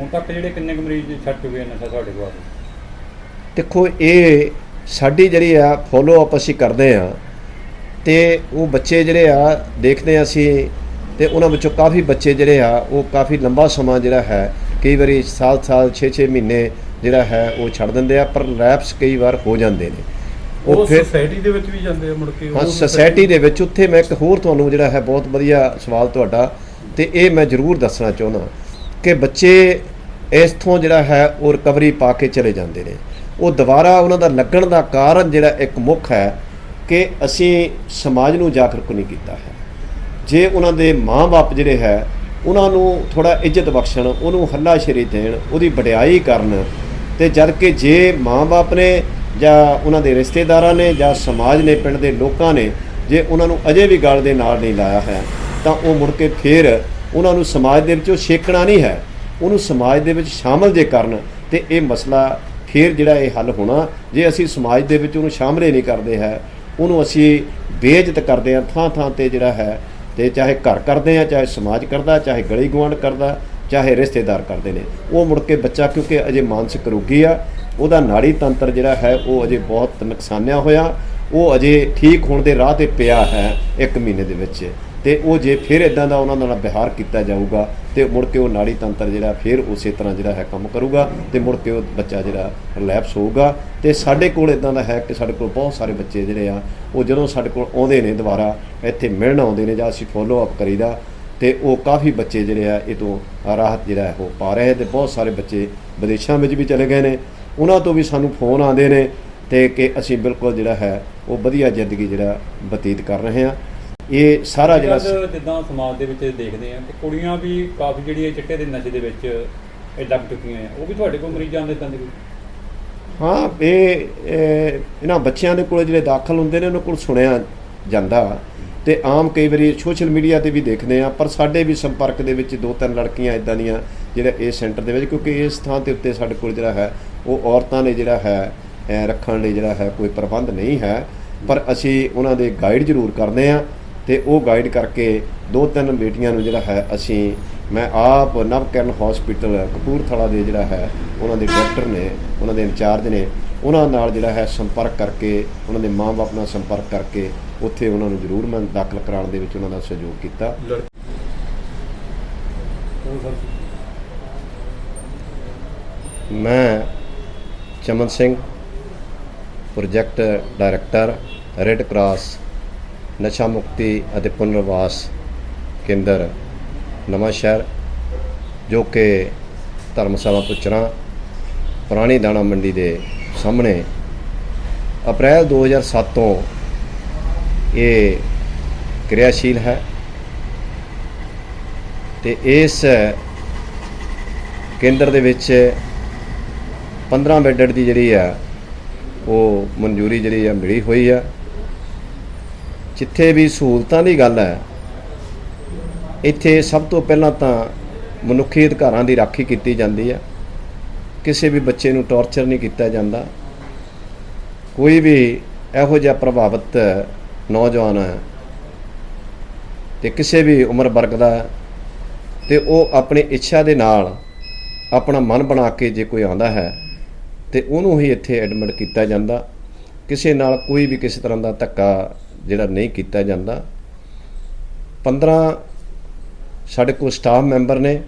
ਹੁਣ ਤੱਕ ਜਿਹੜੇ ਕਿੰਨੇ ਕੁ ਮਰੀਜ਼ ਛੱਡ ਚੁੱਕੇ ਨਸ਼ਾ ਤੁਹਾਡੇ ਕੋਲ? ਦੇਖੋ ਇਹ ਸਾਡੀ ਜਿਹੜੀ ਆ ਫੋਲੋ ਅਪ ਅਸੀਂ ਕਰਦੇ ਆ ਤੇ ਉਹ ਬੱਚੇ ਜਿਹੜੇ ਆ ਦੇਖਦੇ ਆ ਅਸੀਂ ਤੇ ਉਹਨਾਂ ਵਿੱਚੋਂ ਕਾਫੀ ਬੱਚੇ ਜਿਹੜੇ ਆ ਉਹ ਕਾਫੀ ਲੰਬਾ ਸਮਾਂ ਜਿਹੜਾ ਹੈ ਕਈ ਵਾਰੀ ਸਾਲ ਸਾਲ 6-6 ਮਹੀਨੇ ਜਿਹੜਾ ਹੈ ਉਹ ਛੱਡ ਦਿੰਦੇ ਆ ਪਰ ਲੈਪਸ ਕਈ ਵਾਰ ਹੋ ਜਾਂਦੇ ਨੇ। ਉਹ ਸੋਸਾਇਟੀ ਦੇ ਵਿੱਚ ਵੀ ਜਾਂਦੇ ਆ ਮੁੜ ਕੇ ਹਾਂ ਉਹ ਸੋਸਾਇਟੀ ਦੇ ਵਿੱਚ ਉੱਥੇ ਮੈਂ ਇੱਕ ਹੋਰ ਤੁਹਾਨੂੰ ਜਿਹੜਾ ਹੈ ਬਹੁਤ ਵਧੀਆ ਸਵਾਲ ਤੁਹਾਡਾ ਤੇ ਇਹ ਮੈਂ ਜ਼ਰੂਰ ਦੱਸਣਾ ਚਾਹੁੰਦਾ ਕਿ ਬੱਚੇ ਇਸ ਤੋਂ ਜਿਹੜਾ ਹੈ ਉਹ ਰਿਕਵਰੀ ਪਾ ਕੇ ਚਲੇ ਜਾਂਦੇ ਨੇ। ਉਹ ਦੁਬਾਰਾ ਉਹਨਾਂ ਦਾ ਲੱਗਣ ਦਾ ਕਾਰਨ ਜਿਹੜਾ ਇੱਕ ਮੁੱਖ ਹੈ ਕਿ ਅਸੀਂ ਸਮਾਜ ਨੂੰ ਜਾਗਰੂਕ ਨਹੀਂ ਕੀਤਾ ਹੈ। ਜੇ ਉਹਨਾਂ ਦੇ ਮਾਂ-ਬਾਪ ਜਿਹੜੇ ਹੈ ਉਹਨਾਂ ਨੂੰ ਥੋੜਾ ਇੱਜ਼ਤ ਬਖਸ਼ਣ ਉਹਨੂੰ ਹੱਲਾਸ਼ੇਰੀ ਦੇਣ ਉਹਦੀ ਵਡਿਆਈ ਕਰਨ ਤੇ ਜਦ ਕਿ ਜੇ ਮਾਂ-ਬਾਪ ਨੇ ਜਾਂ ਉਹਨਾਂ ਦੇ ਰਿਸ਼ਤੇਦਾਰਾਂ ਨੇ ਜਾਂ ਸਮਾਜ ਨੇ, ਪਿੰਡ ਦੇ ਲੋਕਾਂ ਨੇ ਜੇ ਉਹਨਾਂ ਨੂੰ ਅਜੇ ਵੀ ਗੱਲ ਦੇ ਨਾਲ ਨਹੀਂ ਲਾਇਆ ਹੈ, ਤਾਂ ਉਹ ਮੁੜ ਕੇ ਫੇਰ ਉਹਨਾਂ ਨੂੰ ਸਮਾਜ ਦੇ ਵਿੱਚੋਂ ਛੇਕਣਾ ਨਹੀਂ ਹੈ। ਉਹਨੂੰ ਸਮਾਜ ਦੇ ਵਿੱਚ ਸ਼ਾਮਲ ਜੇ ਕਰਨ ਤੇ ਇਹ ਮਸਲਾ ਫੇਰ ਜਿਹੜਾ ਇਹ ਹੱਲ ਹੋਣਾ, ਜੇ ਅਸੀਂ ਸਮਾਜ ਦੇ ਵਿੱਚ ਉਹਨੂੰ ਸ਼ਾਮਲੇ ਨਹੀਂ ਕਰਦੇ ਹੈ, ਉਹਨੂੰ ਅਸੀਂ ਬੇਇੱਜ਼ਤ ਕਰਦੇ ਹਾਂ ਥਾਂ ਥਾਂ ਤੇ ਜਿਹੜਾ ਹੈ ਤੇ ਚਾਹੇ ਘਰ ਕਰਦੇ ਆ ਚਾਹੇ ਸਮਾਜ ਕਰਦਾ, ਚਾਹੇ ਗਲੀ ਗੁਆਂਢ ਕਰਦਾ ਚਾਹੇ ਰਿਸ਼ਤੇਦਾਰ ਕਰਦੇ ਨੇ, ਉਹ ਮੁੜ ਕੇ ਬੱਚਾ ਕਿਉਂਕਿ ਅਜੇ ਮਾਨਸਿਕ ਰੋਗੀ ਆ, ਉਹਦਾ ਨਾੜੀ ਤੰਤਰ ਜਿਹੜਾ ਹੈ, ਉਹ ਅਜੇ ਬਹੁਤ ਨੁਕਸਾਨਿਆ ਹੋਇਆ, ਉਹ ਅਜੇ ਠੀਕ ਹੋਣ ਦੇ ਰਾਹ ਤੇ ਪਿਆ ਹੈ ਇੱਕ ਮਹੀਨੇ ਦੇ ਵਿੱਚ। ਤੇ ਉਹ ਜੇ ਫਿਰ ਇਦਾਂ ਦਾ ਉਹਨਾਂ ਨਾਲ ਵਿਹਾਰ ਕੀਤਾ ਜਾਊਗਾ, ਤੇ ਮੁੜ ਕੇ ਉਹ ਨਾੜੀ ਤੰਤਰ ਜਿਹੜਾ ਫਿਰ ਉਸੇ ਤਰ੍ਹਾਂ ਜਿਹੜਾ ਹੈ ਕੰਮ ਕਰੂਗਾ, ਤੇ ਮੁੜ ਕੇ ਉਹ ਬੱਚਾ ਜਿਹੜਾ ਰਿਲੈਪਸ ਹੋਊਗਾ। ਤੇ ਸਾਡੇ ਕੋਲ ਇਦਾਂ ਦਾ ਹੈ ਕਿ ਸਾਡੇ ਕੋਲ ਬਹੁਤ ਸਾਰੇ ਬੱਚੇ ਜਿਹੜੇ ਆ, ਉਹ ਜਦੋਂ ਸਾਡੇ ਕੋਲ ਆਉਂਦੇ ਨੇ ਦੁਬਾਰਾ, ਇੱਥੇ ਮਿਲਣ ਆਉਂਦੇ ਨੇ ਜਾਂ ਅਸੀਂ ਫੋਲੋ ਅਪ ਕਰੀਦਾ ਤੇ ਉਹ ਕਾਫੀ ਬੱਚੇ ਜਿਹੜੇ ਆ ਇਹ ਤੋਂ ਰਾਹਤ ਜਿਹੜਾ ਹੈ ਉਹ ਪਾ ਰਹੇ ਤੇ ਬਹੁਤ ਸਾਰੇ ਬੱਚੇ ਵਿਦੇਸ਼ਾਂ ਵਿੱਚ ਵੀ ਚਲੇ ਗਏ ਨੇ। ਉਹਨਾਂ ਤੋਂ ਵੀ ਸਾਨੂੰ ਫੋਨ ਆਉਂਦੇ ਨੇ ਤੇ ਕਿ ਅਸੀਂ ਬਿਲਕੁਲ ਜਿਹੜਾ ਹੈ ਉਹ ਵਧੀਆ ਜ਼ਿੰਦਗੀ ਜਿਹੜਾ ਬਤੀਤ ਕਰ ਰਹੇ ਹਾਂ। ਇਹ ਸਾਰਾ ਜਿਹੜਾ ਜਿਹੜਾ ਜਿੱਦਾਂ ਸਮਾਜ ਦੇ ਵਿੱਚ ਦੇਖਦੇ ਆ ਕਿ ਕੁੜੀਆਂ ਵੀ ਕਾਫੀ ਜਿਹੜੀਆਂ ਚਿੱਟੇ ਦੇ ਨਸ਼ੇ ਦੇ ਵਿੱਚ ਇਹ ਲੱਗ ਚੁੱਕੀਆਂ ਆ ਉਹ ਵੀ ਤੁਹਾਡੇ ਕੋਲ ਮਰੀਜ਼ਾਂ ਦੇ ਤਾਂ ਦੇ ਹਾਂ ਇਹ ਇਹਨਾਂ ਬੱਚਿਆਂ ਦੇ ਕੋਲ ਜਿਹੜੇ ਦਾਖਲ ਹੁੰਦੇ ਨੇ ਉਹਨਾਂ ਕੋਲ ਸੁਣਿਆ ਜਾਂਦਾ। ਤੇ ਆਮ ਕਈ ਵਾਰੀ ਸੋਸ਼ਲ ਮੀਡੀਆ ਤੇ ਵੀ ਦੇਖਦੇ ਆ ਪਰ ਸਾਡੇ ਵੀ ਸੰਪਰਕ ਦੇ ਵਿੱਚ ਦੋ ਤਿੰਨ ਲੜਕੀਆਂ ਇਦਾਂ ਦੀਆਂ ਜਿਹੜਾ ਇਸ ਸੈਂਟਰ ਦੇ ਵਿੱਚ, ਕਿਉਂਕਿ ਇਸ ਥਾਂ ਦੇ ਉੱਤੇ ਸਾਡੇ ਕੋਲ ਜਿਹੜਾ ਹੈ, ਉਹ ਔਰਤਾਂ ਨੇ ਜਿਹੜਾ ਹੈ ਰੱਖਣ ਲਈ ਜਿਹੜਾ ਹੈ ਕੋਈ ਪ੍ਰਬੰਧ ਨਹੀਂ ਹੈ, ਪਰ ਅਸੀਂ ਉਹਨਾਂ ਦੇ ਗਾਈਡ ਜ਼ਰੂਰ ਕਰਦੇ ਆ ਤੇ ਉਹ ਗਾਈਡ ਕਰਕੇ ਦੋ ਤਿੰਨ ਬੇਟੀਆਂ ਨੂੰ ਜਿਹੜਾ ਹੈ ਅਸੀਂ, ਮੈਂ ਆਪ ਨਵਕਰਨ ਹਸਪੀਟਲ ਕਪੂਰਥਲਾ ਦੇ ਜਿਹੜਾ ਹੈ, ਉਹਨਾਂ ਦੇ ਡਾਕਟਰ ਨੇ, ਉਹਨਾਂ ਦੇ ਇੰਚਾਰਜ ਨੇ, ਉਹਨਾਂ ਨਾਲ ਜਿਹੜਾ ਹੈ ਸੰਪਰਕ ਕਰਕੇ, ਉਹਨਾਂ ਦੇ ਮਾਂ-ਬਾਪ ਨਾਲ ਸੰਪਰਕ ਕਰਕੇ ਉੱਥੇ ਉਹਨਾਂ ਨੂੰ ਜ਼ਰੂਰ ਮੈਂ ਦਾਖਲ ਕਰਾਉਣ ਦੇ ਵਿੱਚ ਉਹਨਾਂ ਦਾ ਸਹਿਯੋਗ ਕੀਤਾ। ਮੈਂ Chaman Singh project director red cross ਨਸ਼ਾ ਮੁਕਤੀ ਅਤੇ ਪੁਨਰਵਾਸ ਕੇਂਦਰ ਨਵਾਂ ਸ਼ਹਿਰ, ਜੋ ਕਿ ਧਰਮਸ਼ਾਲਾ ਪੁੱਛਣਾ ਪੁਰਾਣੀ ਦਾਣਾ ਮੰਡੀ ਦੇ ਸਾਹਮਣੇ ਅਪ੍ਰੈਲ 2007 ਤੋਂ ਇਹ ਕਿਰਿਆਸ਼ੀਲ ਹੈ ਤੇ ਇਸ ਕੇਂਦਰ ਦੇ ਵਿੱਚ 15 ਬੈੱਡਡ ਦੀ ਜਿਹੜੀ ਆ, ਉਹ ਮਨਜ਼ੂਰੀ ਜਿਹੜੀ ਆ ਮਿਲੀ ਹੋਈ ਆ। ਜਿੱਥੇ ਵੀ ਸਹੂਲਤਾਂ ਦੀ ਗੱਲ ਹੈ, ਇੱਥੇ ਸਭ ਤੋਂ ਪਹਿਲਾਂ ਤਾਂ ਮਨੁੱਖੀ ਅਧਿਕਾਰਾਂ ਦੀ ਰਾਖੀ ਕੀਤੀ ਜਾਂਦੀ ਆ। ਕਿਸੇ ਵੀ ਬੱਚੇ ਨੂੰ ਟੌਰਚਰ ਨਹੀਂ ਕੀਤਾ ਜਾਂਦਾ। ਕੋਈ ਵੀ ਇਹੋ ਜਿਹਾ ਪ੍ਰਭਾਵਿਤ ਨੌਜਵਾਨ ਹੈ ਤੇ ਕਿਸੇ ਵੀ ਉਮਰ ਵਰਗ ਦਾ ਹੈ, ਤੇ ਉਹ ਆਪਣੀ ਇੱਛਾ ਦੇ ਨਾਲ ਆਪਣਾ ਮਨ ਬਣਾ ਕੇ ਜੇ ਕੋਈ ਆਉਂਦਾ ਹੈ ਤੇ ਉਹਨੂੰ ਹੀ ਇੱਥੇ ਐਡਮਿਟ ਕੀਤਾ ਜਾਂਦਾ। ਕਿਸੇ ਨਾਲ ਕੋਈ ਵੀ ਕਿਸੇ ਤਰ੍ਹਾਂ ਦਾ ਧੱਕਾ ਜਿਹੜਾ ਨਹੀਂ ਕੀਤਾ ਜਾਂਦਾ। 15 ਸਾਡੇ ਕੋਲ ਸਟਾਫ ਮੈਂਬਰ ਨੇ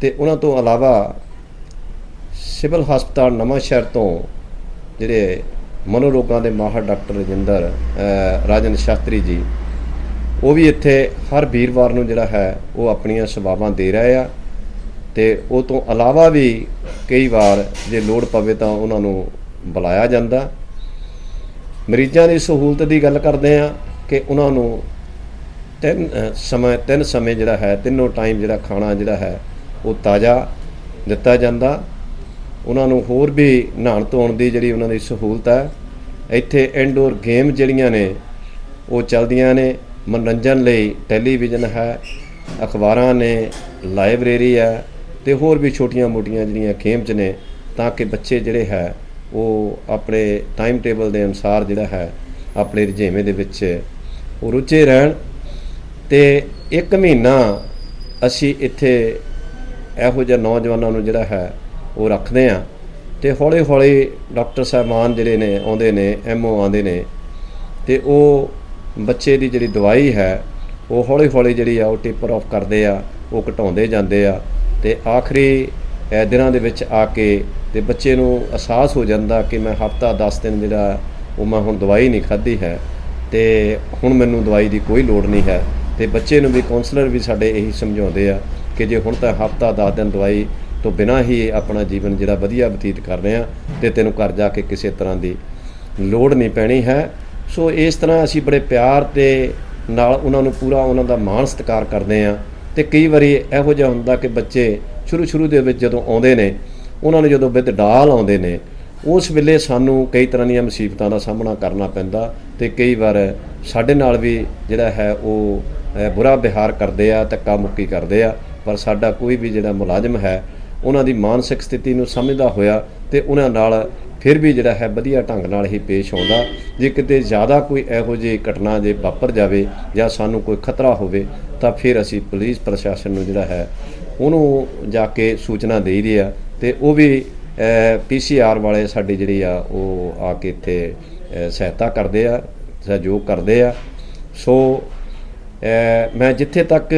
ਤੇ ਉਹਨਾਂ ਤੋਂ ਇਲਾਵਾ ਸਿਵਲ ਹਸਪਤਾਲ ਨਵਾਂ ਸ਼ਹਿਰ ਤੋਂ ਜਿਹੜੇ ਮਨੋਰੋਗਾਂ ਦੇ ਮਾਹਰ ਡਾਕਟਰ ਰਜਿੰਦਰ ਰਾਜਨ ਸ਼ਾਸਤਰੀ ਜੀ, ਉਹ ਵੀ ਇੱਥੇ ਹਰ ਵੀਰਵਾਰ ਨੂੰ ਜਿਹੜਾ ਹੈ, ਉਹ ਆਪਣੀਆਂ ਸੇਵਾਵਾਂ ਦੇ ਰਹੇ ਆ। ਤੇ ਉਹ ਤੋਂ ਇਲਾਵਾ ਵੀ ਕਈ ਵਾਰ ਜੇ ਲੋੜ ਪਵੇ ਤਾਂ ਉਹਨਾਂ ਨੂੰ ਬੁਲਾਇਆ ਜਾਂਦਾ। ਮਰੀਜ਼ਾਂ ਦੀ ਸਹੂਲਤ ਦੀ ਗੱਲ ਕਰਦੇ ਆ ਕਿ ਉਹਨਾਂ ਨੂੰ ਤਿੰਨ ਸਮੇਂ ਤਿੰਨ ਸਮੇਂ ਜਿਹੜਾ ਹੈ, ਤਿੰਨੋਂ ਟਾਈਮ ਜਿਹੜਾ ਖਾਣਾ ਜਿਹੜਾ ਹੈ, ਉਹ ਤਾਜ਼ਾ ਦਿੱਤਾ ਜਾਂਦਾ। ਉਹਨਾਂ ਨੂੰ ਹੋਰ ਵੀ ਨਹਾਉਣ ਧੋਣ ਦੀ ਜਿਹੜੀ ਉਹਨਾਂ ਦੀ ਸਹੂਲਤ ਹੈ ਇੱਥੇ ਇਨਡੋਰ ਗੇਮ ਜਿਹੜੀਆਂ ਨੇ, ਉਹ ਚੱਲਦੀਆਂ ਨੇ। ਮਨੋਰੰਜਨ ਲਈ ਟੈਲੀਵਿਜ਼ਨ ਹੈ, ਅਖਬਾਰਾਂ ਨੇ ਲਾਇਬ੍ਰੇਰੀ ਹੈ ਤੇ ਹੋਰ ਵੀ ਛੋਟੀਆਂ-ਮੋਟੀਆਂ ਜਿਹੜੀਆਂ ਗੇਮਸ ਨੇ, ਤਾਂ ਕਿ ਬੱਚੇ ਜਿਹੜੇ ਹੈ, ਉਹ ਆਪਣੇ ਟਾਈਮ ਟੇਬਲ ਦੇ ਅਨੁਸਾਰ ਜਿਹੜਾ ਹੈ, ਆਪਣੇ ਰੁਝੇਵੇਂ ਦੇ ਵਿੱਚ ਉਹ ਰੁੱਝੇ ਰਹਿਣ। ਤੇ ਇੱਕ ਮਹੀਨਾ ਅਸੀਂ ਇੱਥੇ ਇਹੋ ਜਿਹਾ ਨੌਜਵਾਨਾਂ ਨੂੰ ਜਿਹੜਾ ਹੈ ਉਹ ਰੱਖਦੇ ਆ। ਤੇ ਹੌਲੀ ਹੌਲੀ ਡਾਕਟਰ ਸਾਹਿਬਾਨ ਜਿਹੜੇ ਨੇ, ਆਉਂਦੇ ਨੇ ਐਮਓ ਆਉਂਦੇ ਨੇ, ਤੇ ਉਹ ਬੱਚੇ ਦੀ ਜਿਹੜੀ ਦਵਾਈ ਹੈ, ਉਹ ਹੌਲੀ ਹੌਲੀ ਜਿਹੜੀ ਆ, ਉਹ ਟੇਪਰ ਆਫ ਕਰਦੇ ਆ, ਉਹ ਘਟਾਉਂਦੇ ਜਾਂਦੇ ਆ। ਤੇ ਆਖਰੀ ਦਿਨਾਂ ਦੇ ਵਿੱਚ ਆ ਕੇ ਤੇ ਬੱਚੇ ਨੂੰ ਅਹਿਸਾਸ ਹੋ ਜਾਂਦਾ ਕਿ ਮੈਂ ਹਫਤਾ 10 ਦਿਨ ਜਿਹੜਾ, ਉਹ ਮੈਂ ਹੁਣ ਦਵਾਈ ਨਹੀਂ ਖਾਧੀ ਹੈ, ਤੇ ਹੁਣ ਮੈਨੂੰ ਦਵਾਈ ਦੀ ਕੋਈ ਲੋੜ ਨਹੀਂ ਹੈ। ਤੇ ਬੱਚੇ ਨੂੰ ਵੀ ਕਾਉਂਸਲਰ ਵੀ ਸਾਡੇ ਇਹੀ ਸਮਝਾਉਂਦੇ ਆ ਕਿ ਜੇ ਹੁਣ ਤਾਂ ਹਫਤਾ 10 ਦਿਨ ਦਵਾਈ ਤੋਂ ਬਿਨਾਂ ਹੀ ਆਪਣਾ ਜੀਵਨ ਜਿਹੜਾ ਵਧੀਆ ਬਤੀਤ ਕਰ ਰਹੇ ਆ ਤੇ ਤੈਨੂੰ ਘਰ ਜਾ ਕੇ ਕਿਸੇ ਤਰ੍ਹਾਂ ਦੀ ਲੋੜ ਨਹੀਂ ਪੈਣੀ ਹੈ। ਸੋ ਇਸ ਤਰ੍ਹਾਂ ਅਸੀਂ ਬੜੇ ਪਿਆਰ ਤੇ ਨਾਲ ਉਹਨਾਂ ਨੂੰ ਪੂਰਾ ਉਹਨਾਂ ਦਾ ਮਾਣ ਸਤਿਕਾਰ ਕਰਦੇ ਆ ਤੇ ਕਈ ਵਾਰੀ ਇਹੋ ਜਿਹਾ ਹੁੰਦਾ ਕਿ ਬੱਚੇ ਸ਼ੁਰੂ ਸ਼ੁਰੂ ਦੇ ਵਿੱਚ ਜਦੋਂ ਆਉਂਦੇ ਨੇ, ਉਹਨਾਂ ਨੂੰ ਜਦੋਂ ਵਿਦ ਡਾਲ ਆਉਂਦੇ ਨੇ, ਉਸ ਵੇਲੇ ਸਾਨੂੰ ਕਈ ਤਰ੍ਹਾਂ ਦੀਆਂ ਮੁਸੀਬਤਾਂ ਦਾ ਸਾਹਮਣਾ ਕਰਨਾ ਪੈਂਦਾ ਤੇ ਕਈ ਵਾਰ ਸਾਡੇ ਨਾਲ ਵੀ ਜਿਹੜਾ ਹੈ ਉਹ ਬੁਰਾ ਵਿਹਾਰ ਕਰਦੇ ਆ, ਧੱਕਾ ਮੁੱਕੀ ਕਰਦੇ ਆ, ਪਰ ਸਾਡਾ ਕੋਈ ਵੀ ਜਿਹੜਾ ਮੁਲਾਜ਼ਮ ਹੈ ਉਹਨਾਂ ਦੀ ਮਾਨਸਿਕ ਸਥਿਤੀ ਨੂੰ ਸਮਝਦਾ ਹੋਇਆ ਤੇ ਉਹਨਾਂ ਨਾਲ ਫਿਰ ਵੀ ਜਿਹੜਾ ਹੈ ਵਧੀਆ ਢੰਗ ਨਾਲ ਹੀ ਪੇਸ਼ ਆਉਂਦਾ। ਜੇ ਕਿਤੇ ਜ਼ਿਆਦਾ ਕੋਈ ਇਹੋ ਜਿਹੀ ਘਟਨਾ ਜੇ ਵਾਪਰ ਜਾਵੇ ਜਾਂ ਸਾਨੂੰ ਕੋਈ ਖਤਰਾ ਹੋਵੇ, ਤਾਂ ਫਿਰ ਅਸੀਂ ਪੁਲਿਸ ਪ੍ਰਸ਼ਾਸਨ ਨੂੰ ਜਿਹੜਾ ਹੈ ਉਹਨੂੰ ਜਾ ਕੇ ਸੂਚਨਾ ਦੇ ਰਹੀ ਆ ਤੇ ਉਹ ਵੀ ਪੀਸੀਆਰ ਵਾਲੇ ਸਾਡੀ ਜਿਹੜੀ ਆ, ਉਹ ਆ ਕੇ ਇੱਥੇ ਸਹਾਇਤਾ ਕਰਦੇ ਆ, ਸਹਿਯੋਗ ਕਰਦੇ ਆ। ਸੋ ਮੈਂ ਜਿੱਥੇ ਤੱਕ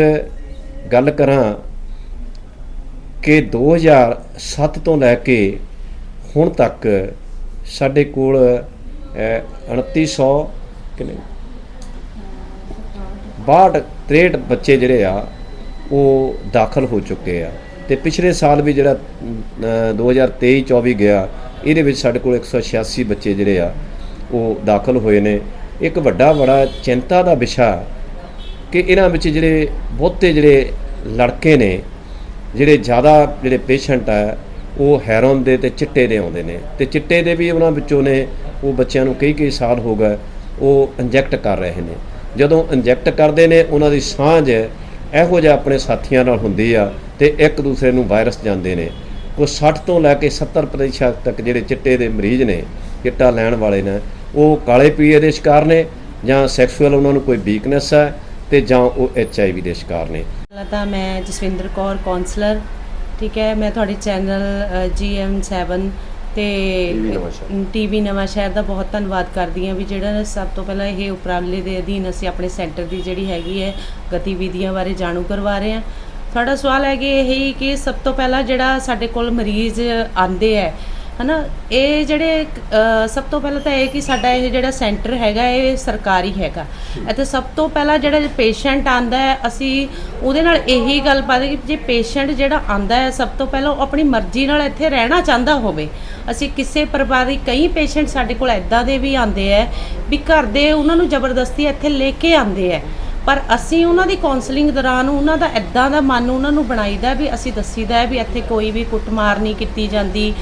ਗੱਲ ਕਰਾਂ ਕਿ 2007 ਤੋਂ ਲੈ ਕੇ ਹੁਣ ਤੱਕ ਸਾਡੇ ਕੋਲ ਅ, 2900 ਕਿੰਨੇ 62 63 ਬੱਚੇ ਜਿਹੜੇ ਆ ਉਹ ਦਾਖਲ ਹੋ ਚੁੱਕੇ ਆ। ਤੇ ਪਿਛਲੇ ਸਾਲ ਵੀ ਜਿਹੜਾ ਅ, 2023 24 ਗਿਆ ਇਹਦੇ ਵਿੱਚ ਸਾਡੇ ਕੋਲ 186 ਬੱਚੇ ਜਿਹੜੇ ਆ ਉਹ ਦਾਖਲ ਹੋਏ ਨੇ। ਇੱਕ ਵੱਡਾ ਬੜਾ ਚਿੰਤਾ ਦਾ ਵਿਸ਼ਾ ਕਿ ਇਹਨਾਂ ਵਿੱਚ ਜਿਹੜੇ ਬਹੁਤੇ ਜਿਹੜੇ ਲੜਕੇ ਨੇ ਜਿਹੜੇ ਜ਼ਿਆਦਾ ਜਿਹੜੇ ਪੇਸ਼ੈਂਟ ਆ, ਉਹ ਹੈਰੋਨ ਦੇ ਤੇ ਚਿੱਟੇ ਦੇ ਆਉਂਦੇ ਨੇ। ਤੇ ਚਿੱਟੇ ਦੇ ਵੀ ਉਹਨਾਂ ਵਿੱਚੋਂ ਨੇ, ਉਹ ਬੱਚਿਆਂ ਨੂੰ ਕਈ ਕਈ ਸਾਲ ਹੋ ਗਏ, ਉਹ ਇੰਜੈਕਟ ਕਰ ਰਹੇ ਨੇ। ਜਦੋਂ ਇੰਜੈਕਟ ਕਰਦੇ ਨੇ, ਉਹਨਾਂ ਦੀ ਸਾਂਝ ਇਹੋ ਜਿਹਾ ਆਪਣੇ ਸਾਥੀਆਂ ਨਾਲ ਹੁੰਦੀ ਆ ਤੇ ਇੱਕ ਦੂਸਰੇ ਨੂੰ ਵਾਇਰਸ ਜਾਂਦੇ ਨੇ। ਉਹ 60 ਤੋਂ ਲੈ ਕੇ 70% ਤੱਕ ਜਿਹੜੇ ਚਿੱਟੇ ਦੇ ਮਰੀਜ਼ ਨੇ, ਚਿੱਟਾ ਲੈਣ ਵਾਲੇ ਨੇ, ਉਹ ਕਾਲੇ ਪੀਏ ਦੇ ਸ਼ਿਕਾਰ ਨੇ ਜਾਂ ਸੈਕਸ਼ੂਅਲ ਉਹਨਾਂ ਨੂੰ ਕੋਈ ਵੀਕਨੈਸ ਹੈ ਤੇ ਜਾਂ ਉਹ ਐਚਆਈਵੀ ਦੇ ਸ਼ਿਕਾਰ ਨੇ। ਪਹਿਲਾਂ ਤਾਂ ਮੈਂ ਜਸਵਿੰਦਰ ਕੌਰ ਕਾਉਂਸਲਰ ਠੀਕ ਹੈ ਮੈਂ ਤੁਹਾਡੇ ਚੈਨਲ GM7 ਤੇ। ਟੀਵੀ ਨਵਾਂ ਸ਼ਹਿਰ ਦਾ ਬਹੁਤ ਧੰਨਵਾਦ ਕਰਦੀ ਹਾਂ ਵੀ ਜਿਹੜਾ ਸਭ ਤੋਂ ਪਹਿਲਾਂ ਇਹ ਉਪਰਾਲੇ ਦੇ ਅਧੀਨ ਅਸੀਂ ਆਪਣੇ ਸੈਂਟਰ ਦੀ ਜਿਹੜੀ ਹੈਗੀ ਹੈ ਗਤੀਵਿਧੀਆਂ ਬਾਰੇ ਜਾਣੂ ਕਰਵਾ ਰਹੇ ਹਾਂ ਤੁਹਾਡਾ ਸਵਾਲ ਹੈ ਕਿ ਇਹੀ ਕਿ ਸਭ ਤੋਂ ਪਹਿਲਾਂ ਜਿਹੜਾ ਸਾਡੇ ਕੋਲ ਮਰੀਜ਼ ਆਂਦੇ ਹੈ ਹਨਾ? ਇਹ ਜਿਹੜੇ ਸਭ ਤੋਂ ਪਹਿਲਾਂ ਤਾਂ ਇਹ ਕਿ ਸਾਡਾ ਇਹ ਜਿਹੜਾ ਸੈਂਟਰ ਹੈਗਾ, ਇਹ ਸਰਕਾਰੀ ਹੈਗਾ। ਇੱਥੇ ਸਭ ਤੋਂ ਪਹਿਲਾਂ ਜਿਹੜਾ ਪੇਸ਼ੈਂਟ ਆਂਦਾ ਹੈ, ਅਸੀਂ ਉਹਦੇ ਨਾਲ ਇਹੀ ਗੱਲ ਪਾਦੇ ਕਿ ਜੇ ਪੇਸ਼ੈਂਟ ਜਿਹੜਾ ਆਂਦਾ ਹੈ, ਸਭ ਤੋਂ ਪਹਿਲਾਂ ਉਹ ਆਪਣੀ ਮਰਜ਼ੀ ਨਾਲ ਇੱਥੇ ਰਹਿਣਾ ਚਾਹੁੰਦਾ ਹੋਵੇ। ਅਸੀਂ ਕਿਸੇ ਪ੍ਰਕਾਰ ਦੀ ਕਈ ਪੇਸ਼ੈਂਟ ਸਾਡੇ ਕੋਲ ਐਦਾਂ ਦੇ ਵੀ ਆਂਦੇ ਹੈ, ਵੀ ਘਰ ਦੇ ਉਹਨਾਂ ਨੂੰ ਜ਼ਬਰਦਸਤੀ ਇੱਥੇ ਲੈ ਕੇ ਆਂਦੇ ਹੈ। ਪਰ ਅਸੀਂ ਉਹਨਾਂ ਦੀ ਕਾਉਂਸਲਿੰਗ ਦੌਰਾਨ ਉਹਨਾਂ ਦਾ ਐਦਾਂ ਦਾ ਮਨ ਉਹਨਾਂ ਨੂੰ ਬਣਾਈਦਾ ਵੀ ਅਸੀਂ ਦੱਸੀਦਾ ਵੀ ਇੱਥੇ ਕੋਈ ਵੀ ਕੁੱਟਮਾਰ ਨਹੀਂ ਕੀਤੀ ਜਾਂਦੀ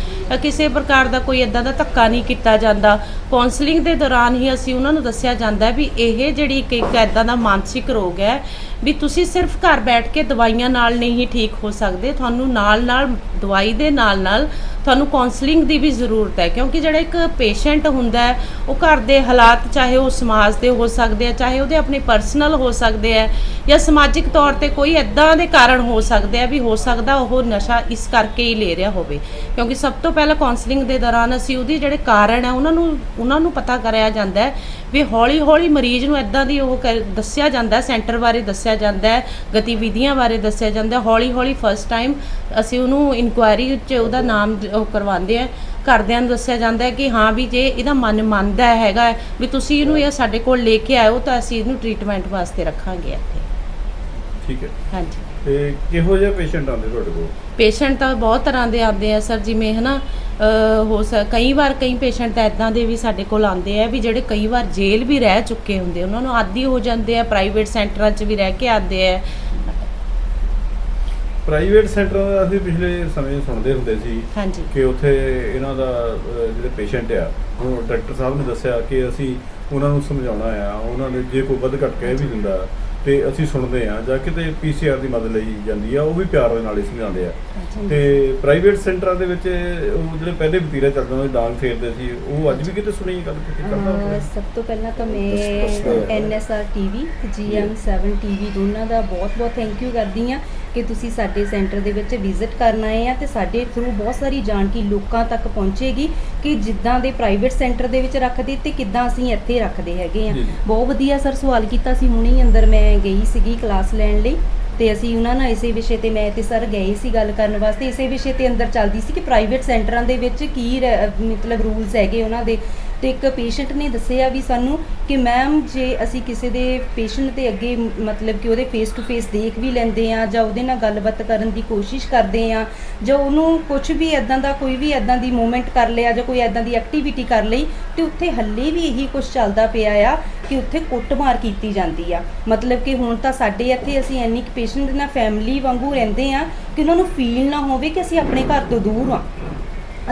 ਕਿਸੇ ਪ੍ਰਕਾਰ ਦਾ ਕੋਈ ਐਦਾਂ ਦਾ ਧੱਕਾ ਨਹੀਂ ਕੀਤਾ ਜਾਂਦਾ। ਕਾਉਂਸਲਿੰਗ ਦੇ ਦੌਰਾਨ ਹੀ ਅਸੀਂ ਉਹਨਾਂ ਨੂੰ ਦੱਸਿਆ ਜਾਂਦਾ ਵੀ ਇਹ ਜਿਹੜੀ ਇੱਕ ਇੱਕ ਐਦਾਂ ਦਾ ਮਾਨਸਿਕ ਰੋਗ ਹੈ ਵੀ ਤੁਸੀਂ ਸਿਰਫ ਘਰ ਬੈਠ ਕੇ ਦਵਾਈਆਂ ਨਾਲ ਨਹੀਂ ਠੀਕ ਹੋ ਸਕਦੇ, ਤੁਹਾਨੂੰ ਨਾਲ ਨਾਲ ਦਵਾਈ ਦੇ ਨਾਲ ਨਾਲ ਸਾਨੂੰ ਕਾਉਂਸਲਿੰਗ ਦੀ ਵੀ ਜ਼ਰੂਰਤ ਹੈ, ਕਿਉਂਕਿ ਜਿਹੜਾ ਇੱਕ ਪੇਸ਼ੈਂਟ ਹੁੰਦਾ ਹੈ, ਉਹ ਘਰ ਦੇ ਹਾਲਾਤ ਚਾਹੇ ਉਹ ਸਮਾਜ ਦੇ ਹੋ ਸਕਦੇ ਆ, ਚਾਹੇ ਉਹਦੇ ਆਪਣੇ ਪਰਸਨਲ ਹੋ ਸਕਦੇ ਆ ਜਾਂ ਸਮਾਜਿਕ ਤੌਰ ਤੇ ਕੋਈ ਐਦਾਂ ਦੇ ਕਾਰਨ ਹੋ ਸਕਦੇ ਆ ਵੀ ਹੋ ਸਕਦਾ ਉਹ ਨਸ਼ਾ ਇਸ ਕਰਕੇ ਹੀ ਲੈ ਰਿਹਾ ਹੋਵੇ। ਕਿਉਂਕਿ ਸਭ ਤੋਂ ਪਹਿਲਾਂ ਕਾਉਂਸਲਿੰਗ ਦੇ ਦੌਰਾਨ ਅਸੀਂ ਉਹਦੀ ਜਿਹੜੇ ਕਾਰਨ ਹੈ, ਉਹਨਾਂ ਨੂੰ ਉਹਨਾਂ ਨੂੰ ਪਤਾ ਕਰਿਆ ਜਾਂਦਾ ਹੈ ਵੀ ਹੌਲੀ ਹੌਲੀ ਮਰੀਜ਼ ਨੂੰ ਐਦਾਂ ਦੀ ਉਹ ਦੱਸਿਆ ਜਾਂਦਾ ਸੈਂਟਰ ਬਾਰੇ ਦੱਸਿਆ ਜਾਂਦਾ ਹੈ ਗਤੀਵਿਧੀਆਂ ਬਾਰੇ ਦੱਸਿਆ ਜਾਂਦਾ ਹੌਲੀ ਹੌਲੀ ਫਸਟ ਟਾਈਮ ਅਸੀਂ ਉਹਨੂੰ ਇਨਕੁਆਇਰੀ ਵਿੱਚ ਉਹਦਾ ਨਾਮ ਉਹ ਕਰਵਾਉਂਦੇ ਆ। ਘਰਦਿਆਂ ਨੂੰ ਦੱਸਿਆ ਜਾਂਦਾ ਹੈ ਕਿ ਹਾਂ ਵੀ ਜੇ ਇਹਦਾ ਮਨ ਮੰਨਦਾ ਹੈਗਾ ਵੀ ਤੁਸੀਂ ਇਹਨੂੰ ਇਹ ਸਾਡੇ ਕੋਲ ਲੈ ਕੇ ਆਇਓ ਤਾਂ ਅਸੀਂ ਇਹਨੂੰ ਟ੍ਰੀਟਮੈਂਟ ਵਾਸਤੇ ਰੱਖਾਂਗੇ ਇੱਥੇ। ਠੀਕ ਹੈ। ਹਾਂਜੀ। ਤੇ ਕਿਹੋ ਜਿਹੇ ਪੇਸ਼ੈਂਟ ਆਉਂਦੇ ਤੁਹਾਡੇ ਕੋਲ? ਪੇਸ਼ੈਂਟ ਤਾਂ ਬਹੁਤ ਤਰ੍ਹਾਂ ਦੇ ਆਉਂਦੇ ਆ ਸਰ ਜਿਵੇਂ ਹਨਾ ਅਹ ਹੋ ਸਕ ਕਈ ਵਾਰ ਕਈ ਪੇਸ਼ੈਂਟ ਤਾਂ ਇਦਾਂ ਦੇ ਵੀ ਸਾਡੇ ਕੋਲ ਆਉਂਦੇ ਆ ਵੀ ਜਿਹੜੇ ਕਈ ਵਾਰ ਜੇਲ੍ਹ ਵੀ ਰਹਿ ਚੁੱਕੇ ਹੁੰਦੇ ਉਹਨਾਂ ਨੂੰ ਆਦੀ ਹੋ ਜਾਂਦੇ ਆ ਪ੍ਰਾਈਵੇਟ ਸੈਂਟਰਾਂ 'ਚ ਵੀ ਰਹਿ ਕੇ ਆਉਂਦੇ ਆ। ਪ੍ਰਾਈਵੇਟ ਸੈਂਟਰਾਂ ਦਾ ਅਸੀਂ ਪਿਛਲੇ ਸਮੇਂ ਸੁਣਦੇ ਹੁੰਦੇ ਸੀ ਹਾਂਜੀ। ਕਿ ਉੱਥੇ ਇਹਨਾਂ ਦਾ ਅਹ, ਜਿਹੜੇ ਪੇਸ਼ੈਂਟ ਆ ਉਹ ਡਾਕਟਰ ਸਾਹਿਬ ਨੇ ਦੱਸਿਆ ਕਿ ਅਸੀਂ ਉਹਨਾਂ ਨੂੰ ਸਮਝਾਉਣਾ ਆ ਉਹਨਾਂ ਨੇ ਜੇ ਕੋਈ ਵੱਧ ਘੱਟ ਕਹਿ ਵੀ ਦਿੰਦਾ ਤੇ ਅਸੀਂ ਸੁਣਦੇ ਆ ਜਾਂ ਕਿਤੇ ਪੀਸੀਆਰ ਦੀ ਮਦਦ ਲਈ ਜਾਂਦੀ ਆ ਉਹ ਵੀ ਪਿਆਰ ਦੇ ਨਾਲ ਹੀ ਸਮਝਾਉਂਦੇ ਆ। ਤੇ ਪ੍ਰਾਈਵੇਟ ਸੈਂਟਰਾਂ ਦੇ ਵਿੱਚ ਉਹ ਜਿਹੜੇ ਪਹਿਲੇ ਵਤੀਰੇ ਚੱਲਦੇ ਹੁੰਦੇ ਡਾਂਗ ਫੇਰਦੇ ਸੀ ਉਹ ਅੱਜ ਵੀ ਕਿਤੇ ਸੁਣੀ ਗੱਲ ਕਿਤੇ ਕਰਦਾ? ਸਭ ਤੋਂ ਪਹਿਲਾਂ ਤਾਂ ਮੈਂ ਐਨਐਸਆਰ ਟੀਵੀ ਤੇ ਜੀਐਮ7 ਟੀਵੀ ਦੋਨਾਂ ਦਾ ਬਹੁਤ-ਬਹੁਤ ਥੈਂਕ ਯੂ ਕਰਦੀ ਆ ਕਿ ਤੁਸੀਂ ਸਾਡੇ ਸੈਂਟਰ ਦੇ ਵਿੱਚ ਵਿਜ਼ਿਟ ਕਰਨ ਆਏ ਆ ਤੇ ਸਾਡੇ ਥਰੂ ਬਹੁਤ ਸਾਰੀ ਜਾਣਕਾਰੀ ਲੋਕਾਂ ਤੱਕ ਪਹੁੰਚੇਗੀ ਕਿ ਜਿੱਦਾਂ ਦੇ ਪ੍ਰਾਈਵੇਟ ਸੈਂਟਰ ਦੇ ਵਿੱਚ ਰੱਖਦੇ ਤੇ ਕਿੱਦਾਂ ਅਸੀਂ ਇੱਥੇ ਰੱਖਦੇ ਹੈਗੇ ਆ। ਬਹੁਤ ਵਧੀਆ ਸਰ ਸਵਾਲ ਕੀਤਾ ਸੀ ਹੁਣੇ ਹੀ ਅੰਦਰ ਮੈਂ ਗਈ ਸੀਗੀ ਕਲਾਸ ਲੈਣ ਲਈ ਤੇ ਅਸੀਂ ਉਹਨਾਂ ਨਾਲ ਇਸੇ ਵਿਸ਼ੇ ਤੇ ਮੈਂ ਤੇ ਸਰ ਗਏ ਸੀ ਗੱਲ ਕਰਨ ਵਾਸਤੇ। ਇਸੇ ਵਿਸ਼ੇ ਤੇ ਅੰਦਰ ਚੱਲਦੀ ਸੀ ਕਿ ਪ੍ਰਾਈਵੇਟ ਸੈਂਟਰਾਂ ਦੇ ਵਿੱਚ ਕੀ ਮਤਲਬ ਰੂਲਸ ਹੈਗੇ ਉਹਨਾਂ ਦੇ। ਤੇ ਇੱਕ ਪੇਸ਼ੈਂਟ ਨੇ ਦੱਸਿਆ ਵੀ ਸਾਨੂੰ ਕਿ ਮੈਮ ਜੇ ਅਸੀਂ ਕਿਸੇ ਦੇ ਪੇਸ਼ੈਂਟ ਦੇ ਅੱਗੇ ਮਤਲਬ ਕਿ ਉਹਦੇ ਫੇਸ ਟੂ ਫੇਸ ਦੇਖ ਵੀ ਲੈਂਦੇ ਆ ਜਾਂ ਉਹਦੇ ਨਾਲ ਗੱਲਬਾਤ ਕਰਨ ਦੀ ਕੋਸ਼ਿਸ਼ ਕਰਦੇ ਆ ਜਾਂ ਉਹਨੂੰ ਕੁਝ ਵੀ ਐਦਾਂ ਦਾ ਕੋਈ ਵੀ ਐਦਾਂ ਦੀ ਮੂਵਮੈਂਟ ਕਰ ਲਿਆ ਜਾਂ ਕੋਈ ਐਦਾਂ ਦੀ ਐਕਟੀਵਿਟੀ ਕਰ ਲਈ ਤੇ ਉੱਥੇ ਹੱਲੇ ਵੀ ਇਹੀ ਕੁਝ ਚੱਲਦਾ ਪਿਆ ਆ ਕਿ ਉੱਥੇ ਕੁੱਟਮਾਰ ਕੀਤੀ ਜਾਂਦੀ ਆ। ਮਤਲਬ ਕਿ ਹੁਣ ਤਾਂ ਸਾਡੇ ਇੱਥੇ ਅਸੀਂ ਇੰਨੀ ਕੁ ਪੇਸ਼ੈਂਟ ਨਾਲ ਫੈਮਿਲੀ ਵਾਂਗੂ ਰਹਿੰਦੇ ਆ ਕਿ ਉਹਨਾਂ ਨੂੰ ਫੀਲ ਨਾ ਹੋਵੇ ਕਿ ਅਸੀਂ ਆਪਣੇ ਘਰ ਤੋਂ ਦੂਰ ਆ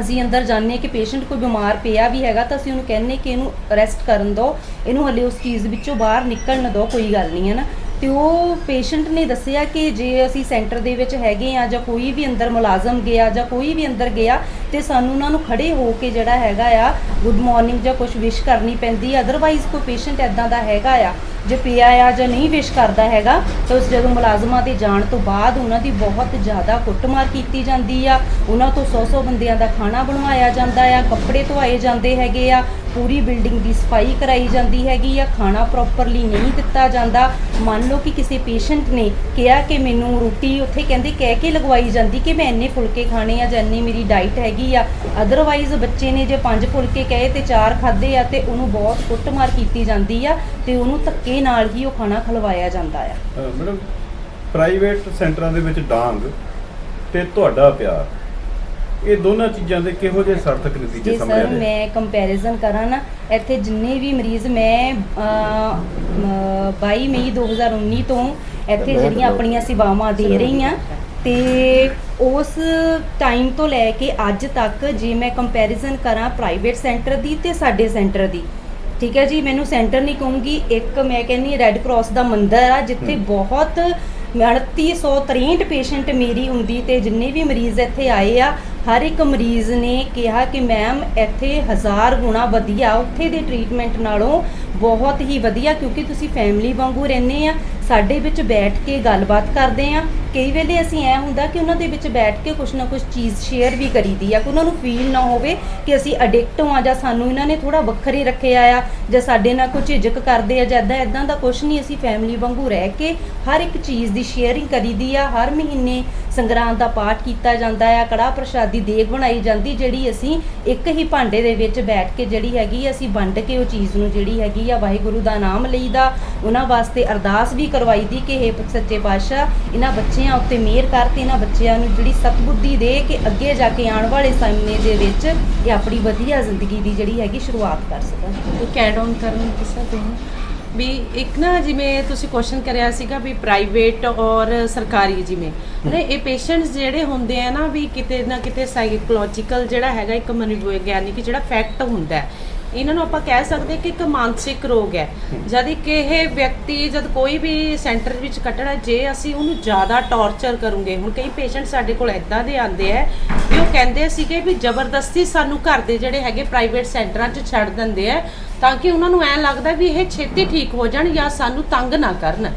ਅਸੀਂ ਅੰਦਰ ਜਾਂਦੇ ਹਾਂ ਕਿ ਪੇਸ਼ੈਂਟ ਕੋਈ ਬਿਮਾਰ ਪਿਆ ਵੀ ਹੈਗਾ ਤਾਂ ਅਸੀਂ ਉਹਨੂੰ ਕਹਿੰਨੇ ਕਿ ਇਹਨੂੰ ਰੈਸਟ ਕਰਨ ਦਿਓ। ਇਹਨੂੰ ਹਲੇ ਉਸ ਚੀਜ਼ ਵਿੱਚੋਂ ਬਾਹਰ ਨਿਕਲਣ ਨਾ ਦਿਓ, ਕੋਈ ਗੱਲ ਨਹੀਂ, ਹੈ ਨਾ? ਤੇ ਉਹ ਪੇਸ਼ੈਂਟ ਨੇ ਦੱਸਿਆ ਕਿ ਜੇ ਅਸੀਂ ਸੈਂਟਰ ਦੇ ਵਿੱਚ ਹੈਗੇ ਆ ਜਾਂ ਕੋਈ ਵੀ ਅੰਦਰ ਮੁਲਾਜ਼ਮ ਗਿਆ ਜਾਂ ਕੋਈ ਵੀ ਅੰਦਰ ਗਿਆ ਤੇ ਸਾਨੂੰ ਉਹਨਾਂ ਨੂੰ ਖੜੇ ਹੋ ਕੇ ਜਿਹੜਾ ਹੈਗਾ ਆ ਗੁੱਡ ਮਾਰਨਿੰਗ ਜਾਂ ਕੁਝ ਵਿਸ਼ ਕਰਨੀ ਪੈਂਦੀ ਅਦਰਵਾਈਜ਼ ਕੋਈ ਪੇਸ਼ੈਂਟ ਐਦਾਂ ਦਾ ਹੈਗਾ ਆ ਜੇ ਪਿਆ ਆ ਜਾਂ ਨਹੀਂ ਵਿਸ਼ ਕਰਦਾ ਹੈਗਾ, ਤਾਂ ਉਸ ਜਦੋਂ ਮੁਲਾਜ਼ਮਾਂ ਦੇ ਜਾਣ ਤੋਂ ਬਾਅਦ ਉਹਨਾਂ ਦੀ ਬਹੁਤ ਜ਼ਿਆਦਾ ਕੁੱਟਮਾਰ ਕੀਤੀ ਜਾਂਦੀ ਆ। ਉਹਨਾਂ ਤੋਂ 100-100 ਬੰਦਿਆਂ ਦਾ ਖਾਣਾ ਬਣਵਾਇਆ ਜਾਂਦਾ ਆ, ਕੱਪੜੇ ਧੋਏ ਜਾਂਦੇ ਹੈਗੇ ਆ, ਪੂਰੀ ਬਿਲਡਿੰਗ ਦੀ ਸਫ਼ਾਈ ਕਰਾਈ ਜਾਂਦੀ ਹੈਗੀ ਆ, ਖਾਣਾ ਪ੍ਰੋਪਰਲੀ ਨਹੀਂ ਦਿੱਤਾ ਜਾਂਦਾ। ਮੰਨ ਲਓ ਕਿ ਕਿਸੇ ਪੇਸ਼ੈਂਟ ਨੇ ਕਿਹਾ ਕਿ ਮੈਨੂੰ ਰੋਟੀ ਉੱਥੇ ਕਹਿੰਦੇ ਕਹਿ ਕੇ ਲਗਵਾਈ ਜਾਂਦੀ ਕਿ ਮੈਂ ਇੰਨੇ ਫੁਲਕੇ ਖਾਣੇ ਆ ਜਾਂ ਇੰਨੀ ਮੇਰੀ ਡਾਈਟ ਹੈਗੀ ਆ। ਅਦਰਵਾਈਜ਼ ਬੱਚੇ ਨੇ ਜੇ ਪੰਜ ਫੁਲਕੇ ਕਹੇ ਤੇ ਚਾਰ ਖਾਦੇ ਆ ਤੇ ਉਹਨੂੰ ਬਹੁਤ ਕੁੱਟਮਾਰ ਕੀਤੀ ਜਾਂਦੀ ਆ ਤੇ ਉਹਨੂੰ ਧੱਕੇ ਨਾਲ ਹੀ ਉਹ ਖਾਣਾ ਖਲਵਾਇਆ ਜਾਂਦਾ ਆ। ਮੈਡਮ ਪ੍ਰਾਈਵੇਟ ਸੈਂਟਰਾਂ ਦੇ ਵਿੱਚ ਡਾਂਗ ਤੇ ਤੁਹਾਡਾ ਪਿਆਰ ਇਹ ਦੋਨਾਂ ਚੀਜ਼ਾਂ ਦੇ ਕਿਹੋ ਜਿਹੇ ਸਾਰਥਕ ਨਤੀਜੇ ਜੇ ਸਾਹਮਣੇ ਸਰ ਆਏ ਨੇ? ਮੈਂ ਕੰਪੈਰੀਜ਼ਨ ਕਰਾਂ ਨਾ ਇੱਥੇ ਜਿੰਨੇ ਵੀ ਮਰੀਜ਼ ਮੈਂ ਅਹ, ਅਹ, 22 ਮਈ 2019 ਤੋਂ ਇੱਥੇ ਜਿਹੜੀਆਂ ਆਪਣੀਆਂ ਸੇਵਾਵਾਂ ਦੇ ਰਹੀ ਹਾਂ ਤੇ ਉਸ ਟਾਈਮ ਤੋਂ ਲੈ ਕੇ ਅੱਜ ਤੱਕ ਜੇ ਮੈਂ ਕੰਪੈਰੀਜ਼ਨ ਕਰਾਂ ਪ੍ਰਾਈਵੇਟ ਸੈਂਟਰ ਦੀ ਤੇ ਸਾਡੇ ਸੈਂਟਰ ਦੀ ਠੀਕ ਹੈ ਜੀ ਮੈਨੂੰ ਸੈਂਟਰ ਨਹੀਂ ਕਹੂੰਗੀ। ਇੱਕ ਮੈਂ ਕਹਿੰਨੀ ਰੈੱਡ ਕਰਾਸ ਦਾ ਮੰਦਿਰ ਆ ਜਿੱਥੇ ਬਹੁਤ 3863 ਪੇਸ਼ੈਂਟ ਮੇਰੀ ਹੁੰਦੀ ਤੇ ਜਿੰਨੇ ਵੀ ਮਰੀਜ਼ ਇੱਥੇ ਆਏ ਆ ਹਰ ਇੱਕ ਮਰੀਜ਼ ਨੇ ਕਿਹਾ ਕਿ ਮੈਮ ਇੱਥੇ ਹਜ਼ਾਰ ਗੁਣਾ ਵਧੀਆ ਉੱਥੇ ਦੇ ਟ੍ਰੀਟਮੈਂਟ ਨਾਲੋਂ ਬਹੁਤ ਹੀ ਵਧੀਆ ਕਿਉਂਕਿ ਤੁਸੀਂ ਫੈਮਿਲੀ ਵਾਂਗੂ ਰਹਿੰਦੇ ਆ ਸਾਡੇ ਵਿੱਚ ਬੈਠ ਕੇ ਗੱਲਬਾਤ ਕਰਦੇ ਆ। ਕਈ ਵੇਲੇ ਅਸੀਂ ਐ ਹੁੰਦਾ ਕਿ ਉਹਨਾਂ ਦੇ ਵਿੱਚ ਬੈਠ ਕੇ ਕੁਛ ਨਾ ਕੁਛ ਚੀਜ਼ ਸ਼ੇਅਰ ਵੀ ਕਰੀਦੀ ਆ। ਕਿ ਉਹਨਾਂ ਨੂੰ ਫੀਲ ਨਾ ਹੋਵੇ ਕਿ ਅਸੀਂ ਅਡਿਕਟ ਹਾਂ ਜਾਂ ਸਾਨੂੰ ਇਹਨਾਂ ਨੇ ਥੋੜਾ ਵੱਖਰੇ ਰੱਖਿਆ ਆ ਜਾਂ ਸਾਡੇ ਨਾਲ ਕੁਝ ਝਿਜਕ ਕਰਦੇ ਆ ਜਾਂ ਇਦਾਂ ਇਦਾਂ ਦਾ ਕੁਛ ਨਹੀਂ, ਅਸੀਂ ਫੈਮਿਲੀ ਵਾਂਗੂ ਰਹਿ ਕੇ ਹਰ ਇੱਕ ਚੀਜ਼ ਦੀ ਸ਼ੇਅਰਿੰਗ ਕਰੀਦੀ ਆ। ਹਰ ਮਹੀਨੇ ਸੰਗਰਾਂਦ ਦਾ ਪਾਠ ਕੀਤਾ ਜਾਂਦਾ ਆ ਕੜਾ ਪ੍ਰਸ਼ਾਦੀ ਦੇਗ ਬਣਾਈ ਜਾਂਦੀ, ਜਿਹੜੀ ਅਸੀਂ ਇੱਕ ਹੀ ਭਾਂਡੇ ਦੇ ਵਿੱਚ ਬੈਠ ਕੇ ਜਿਹੜੀ ਹੈਗੀ ਅਸੀਂ ਵੰਡ ਕੇ ਉਹ ਚੀਜ਼ ਨੂੰ ਜਿਹੜੀ ਹੈਗੀ ਆ, ਵਾਹਿਗੁਰੂ ਦਾ ਨਾਮ ਲਈਦਾ। ਉਹਨਾਂ ਵਾਸਤੇ ਅਰਦਾਸ ਵੀ ਕਰਵਾਈ ਦੀ ਕਿ ਇਹ ਸੱਚੇ ਪਾਤਸ਼ਾਹ, ਇਹਨਾਂ ਬੱਚਿਆਂ ਉੱਤੇ ਮਿਹਰ ਕਰ ਤੇ ਇਹਨਾਂ ਬੱਚਿਆਂ ਨੂੰ ਜਿਹੜੀ ਸਤਬੁੱਧੀ ਦੇ ਕਿ ਅੱਗੇ ਜਾ ਕੇ ਆਉਣ ਵਾਲੇ ਸਮੇਂ ਦੇ ਵਿੱਚ ਇਹ ਆਪਣੀ ਵਧੀਆ ਜ਼ਿੰਦਗੀ ਦੀ ਜਿਹੜੀ ਹੈਗੀ ਸ਼ੁਰੂਆਤ ਕਰ ਸਕਣ। ਇੱਕ ਕੈਡ ਆਨ ਕਰਨ ਕਿਸੇ ਤੋਂ ਵੀ ਇੱਕ ਨਾ ਜਿਵੇਂ ਤੁਸੀਂ ਕੁਐਸਚਨ ਕਰਿਆ ਸੀਗਾ ਵੀ ਪ੍ਰਾਈਵੇਟ ਔਰ ਸਰਕਾਰੀ ਜਿਵੇਂ। ਨੇ ਇਹ ਪੇਸ਼ੈਂਟਸ ਜਿਹੜੇ ਹੁੰਦੇ ਆ ਨਾ ਵੀ ਕਿਤੇ ਨਾ ਕਿਤੇ ਸਾਈਕੋਲੋਜੀਕਲ ਜਿਹੜਾ ਹੈਗਾ ਇੱਕ ਮਨੋਵਿਗਿਆਨਿਕ ਜਿਹੜਾ ਫੈਕਟ ਹੁੰਦਾ ਹੈ। ਇਹਨਾਂ ਨੂੰ ਆਪਾਂ ਕਹਿ ਸਕਦੇ ਕਿ ਇੱਕ ਮਾਨਸਿਕ ਰੋਗ ਹੈ। ਜਦ ਕਿ ਇਹ ਵਿਅਕਤੀ ਜਦ ਕੋਈ ਵੀ ਸੈਂਟਰ ਵਿੱਚ ਕੱਟਣਾ, ਜੇ ਅਸੀਂ ਉਹਨੂੰ ਜ਼ਿਆਦਾ ਟੌਰਚਰ ਕਰੂੰਗੇ, ਹੁਣ ਕਈ ਪੇਸ਼ੈਂਟ ਸਾਡੇ ਕੋਲ ਇਦਾਂ ਦੇ ਆਉਂਦੇ ਆ ਵੀ ਉਹ ਕਹਿੰਦੇ ਸੀਗੇ ਵੀ ਜ਼ਬਰਦਸਤੀ ਸਾਨੂੰ ਘਰ ਦੇ ਜਿਹੜੇ ਹੈਗੇ ਪ੍ਰਾਈਵੇਟ ਸੈਂਟਰਾਂ 'ਚ ਛੱਡ ਦਿੰਦੇ ਆ ਤਾਂ ਕਿ ਉਹਨਾਂ ਨੂੰ ਐਂ ਲੱਗਦਾ ਵੀ ਇਹ ਛੇਤੀ ਠੀਕ ਹੋ ਜਾਣ ਜਾਂ ਸਾਨੂੰ ਤੰਗ ਨਾ ਕਰਨ।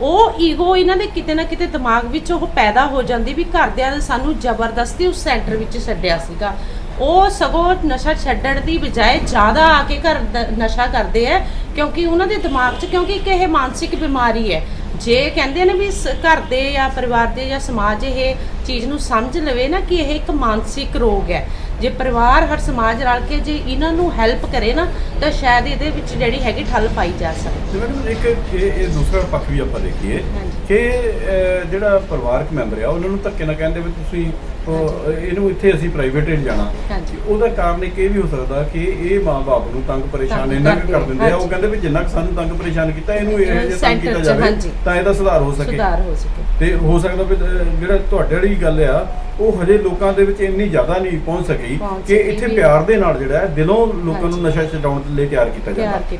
ਉਹ ਈਗੋ ਇਹਨਾਂ ਦੇ ਕਿਤੇ ਨਾ ਕਿਤੇ ਦਿਮਾਗ ਵਿੱਚ ਉਹ ਪੈਦਾ ਹੋ ਜਾਂਦੀ ਵੀ ਘਰਦਿਆਂ ਨੇ ਸਾਨੂੰ ਜ਼ਬਰਦਸਤੀ ਉਸ ਸੈਂਟਰ ਵਿੱਚ ਛੱਡਿਆ ਸੀਗਾ। ਉਹ ਸਗੋਂ ਨਸ਼ਾ ਛੱਡਣ ਦੀ ਬਜਾਏ ਜ਼ਿਆਦਾ ਆ ਕੇ ਘਰ ਦ- ਨਸ਼ਾ ਕਰਦੇ ਆ ਕਿਉਂਕਿ ਉਹਨਾਂ ਦੇ ਦਿਮਾਗ 'ਚ, ਕਿਉਂਕਿ ਇੱਕ ਇਹ ਮਾਨਸਿਕ ਬਿਮਾਰੀ ਹੈ ਜੇ ਕਹਿੰਦੇ ਨੇ ਵੀ ਸ- ਘਰ ਦੇ ਜਾਂ ਪਰਿਵਾਰ ਦੇ ਜਾਂ ਸਮਾਜ ਇਹ ਚੀਜ਼ ਨੂੰ ਸਮਝ ਲਵੇ ਨਾ ਕਿ ਇਹ ਇੱਕ ਮਾਨਸਿਕ ਰੋਗ ਹੈ ਜੇ ਪਰਿਵਾਰ ਹਰ ਸਮਾਜ ਰਲ ਕੇ ਜੇ ਇਹਨਾਂ ਨੂੰ ਹੈਲਪ ਕਰੇ ਨਾ ਤਾਂ ਸ਼ਾਇਦ ਇਹਦੇ ਵਿੱਚ ਜਿਹੜੀ ਹੈਗੀ ਠੱਲ ਪਾਈ ਜਾ ਸਕਦੀ ਤੇ ਮੈਡਮ ਇੱਕ ਇਹ ਇਹ ਦੂਸਰਾ ਪੱਖ ਵੀ ਆਪਾਂ ਦੇਖੀਏ। ਕਿ ਜਿਹੜਾ ਪਰਿਵਾਰਕ ਮੈਂਬਰ ਆ ਉਹਨਾਂ ਨੂੰ ਧੱਕੇ ਨਾਲ ਕਹਿੰਦੇ ਵੀ ਤੁਸੀਂ ਇਹਨੂੰ ਇੱਥੇ ਅਸੀਂ ਪ੍ਰਾਈਵੇਟ ਨਹੀਂ ਜਾਣਾ। ਉਹਦਾ ਕਾਰਨ ਇੱਕ ਇਹ ਵੀ ਹੋ ਸਕਦਾ ਕਿ ਇਹ ਮਾਂ-ਬਾਪ ਨੂੰ ਤੰਗ ਪਰੇਸ਼ਾਨ ਇੰਨਾ ਕੁ ਕਰ ਦਿੰਦੇ ਆ ਉਹ। ਕਹਿੰਦੇ ਵੀ ਜਿੰਨਾ ਕੁ ਸਾਨੂੰ ਤੰਗ ਪਰੇਸ਼ਾਨ ਕੀਤਾ ਇਹਨੂੰ ਇਹ ਜੇ ਤੰਗ ਕੀਤਾ ਜਾਵੇ। ਤਾਂ ਇਹਦਾ ਸੁਧਾਰ ਹੋ ਸਕੇ ਸੁਧਾਰ ਹੋ ਸਕੇ ਤੇ ਹੋ ਸਕਦਾ ਵੀ ਜਿਹੜਾ ਤੁਹਾਡੇ ਵਾਲੀ ਗੱਲ ਆ ਉਹ ਹਜੇ ਲੋਕਾਂ ਦੇ ਵਿੱਚ ਇੰਨੀ ਜ਼ਿਆਦਾ ਨਹੀਂ ਪਹੁੰਚ ਸਕੀ ਪਹੁੰਚ ਕਿ ਇੱਥੇ ਪਿਆਰ ਦੇ ਨਾਲ ਜਿਹੜਾ ਹੈ ਦਿਲੋਂ ਲੋਕਾਂ ਨੂੰ। ਨਸ਼ਾ ਛਡਾਉਣ ਦੇ ਲਈ ਤਿਆਰ ਕੀਤਾ ਜਾਂਦਾ। ਪਿਆਰ ਕੇ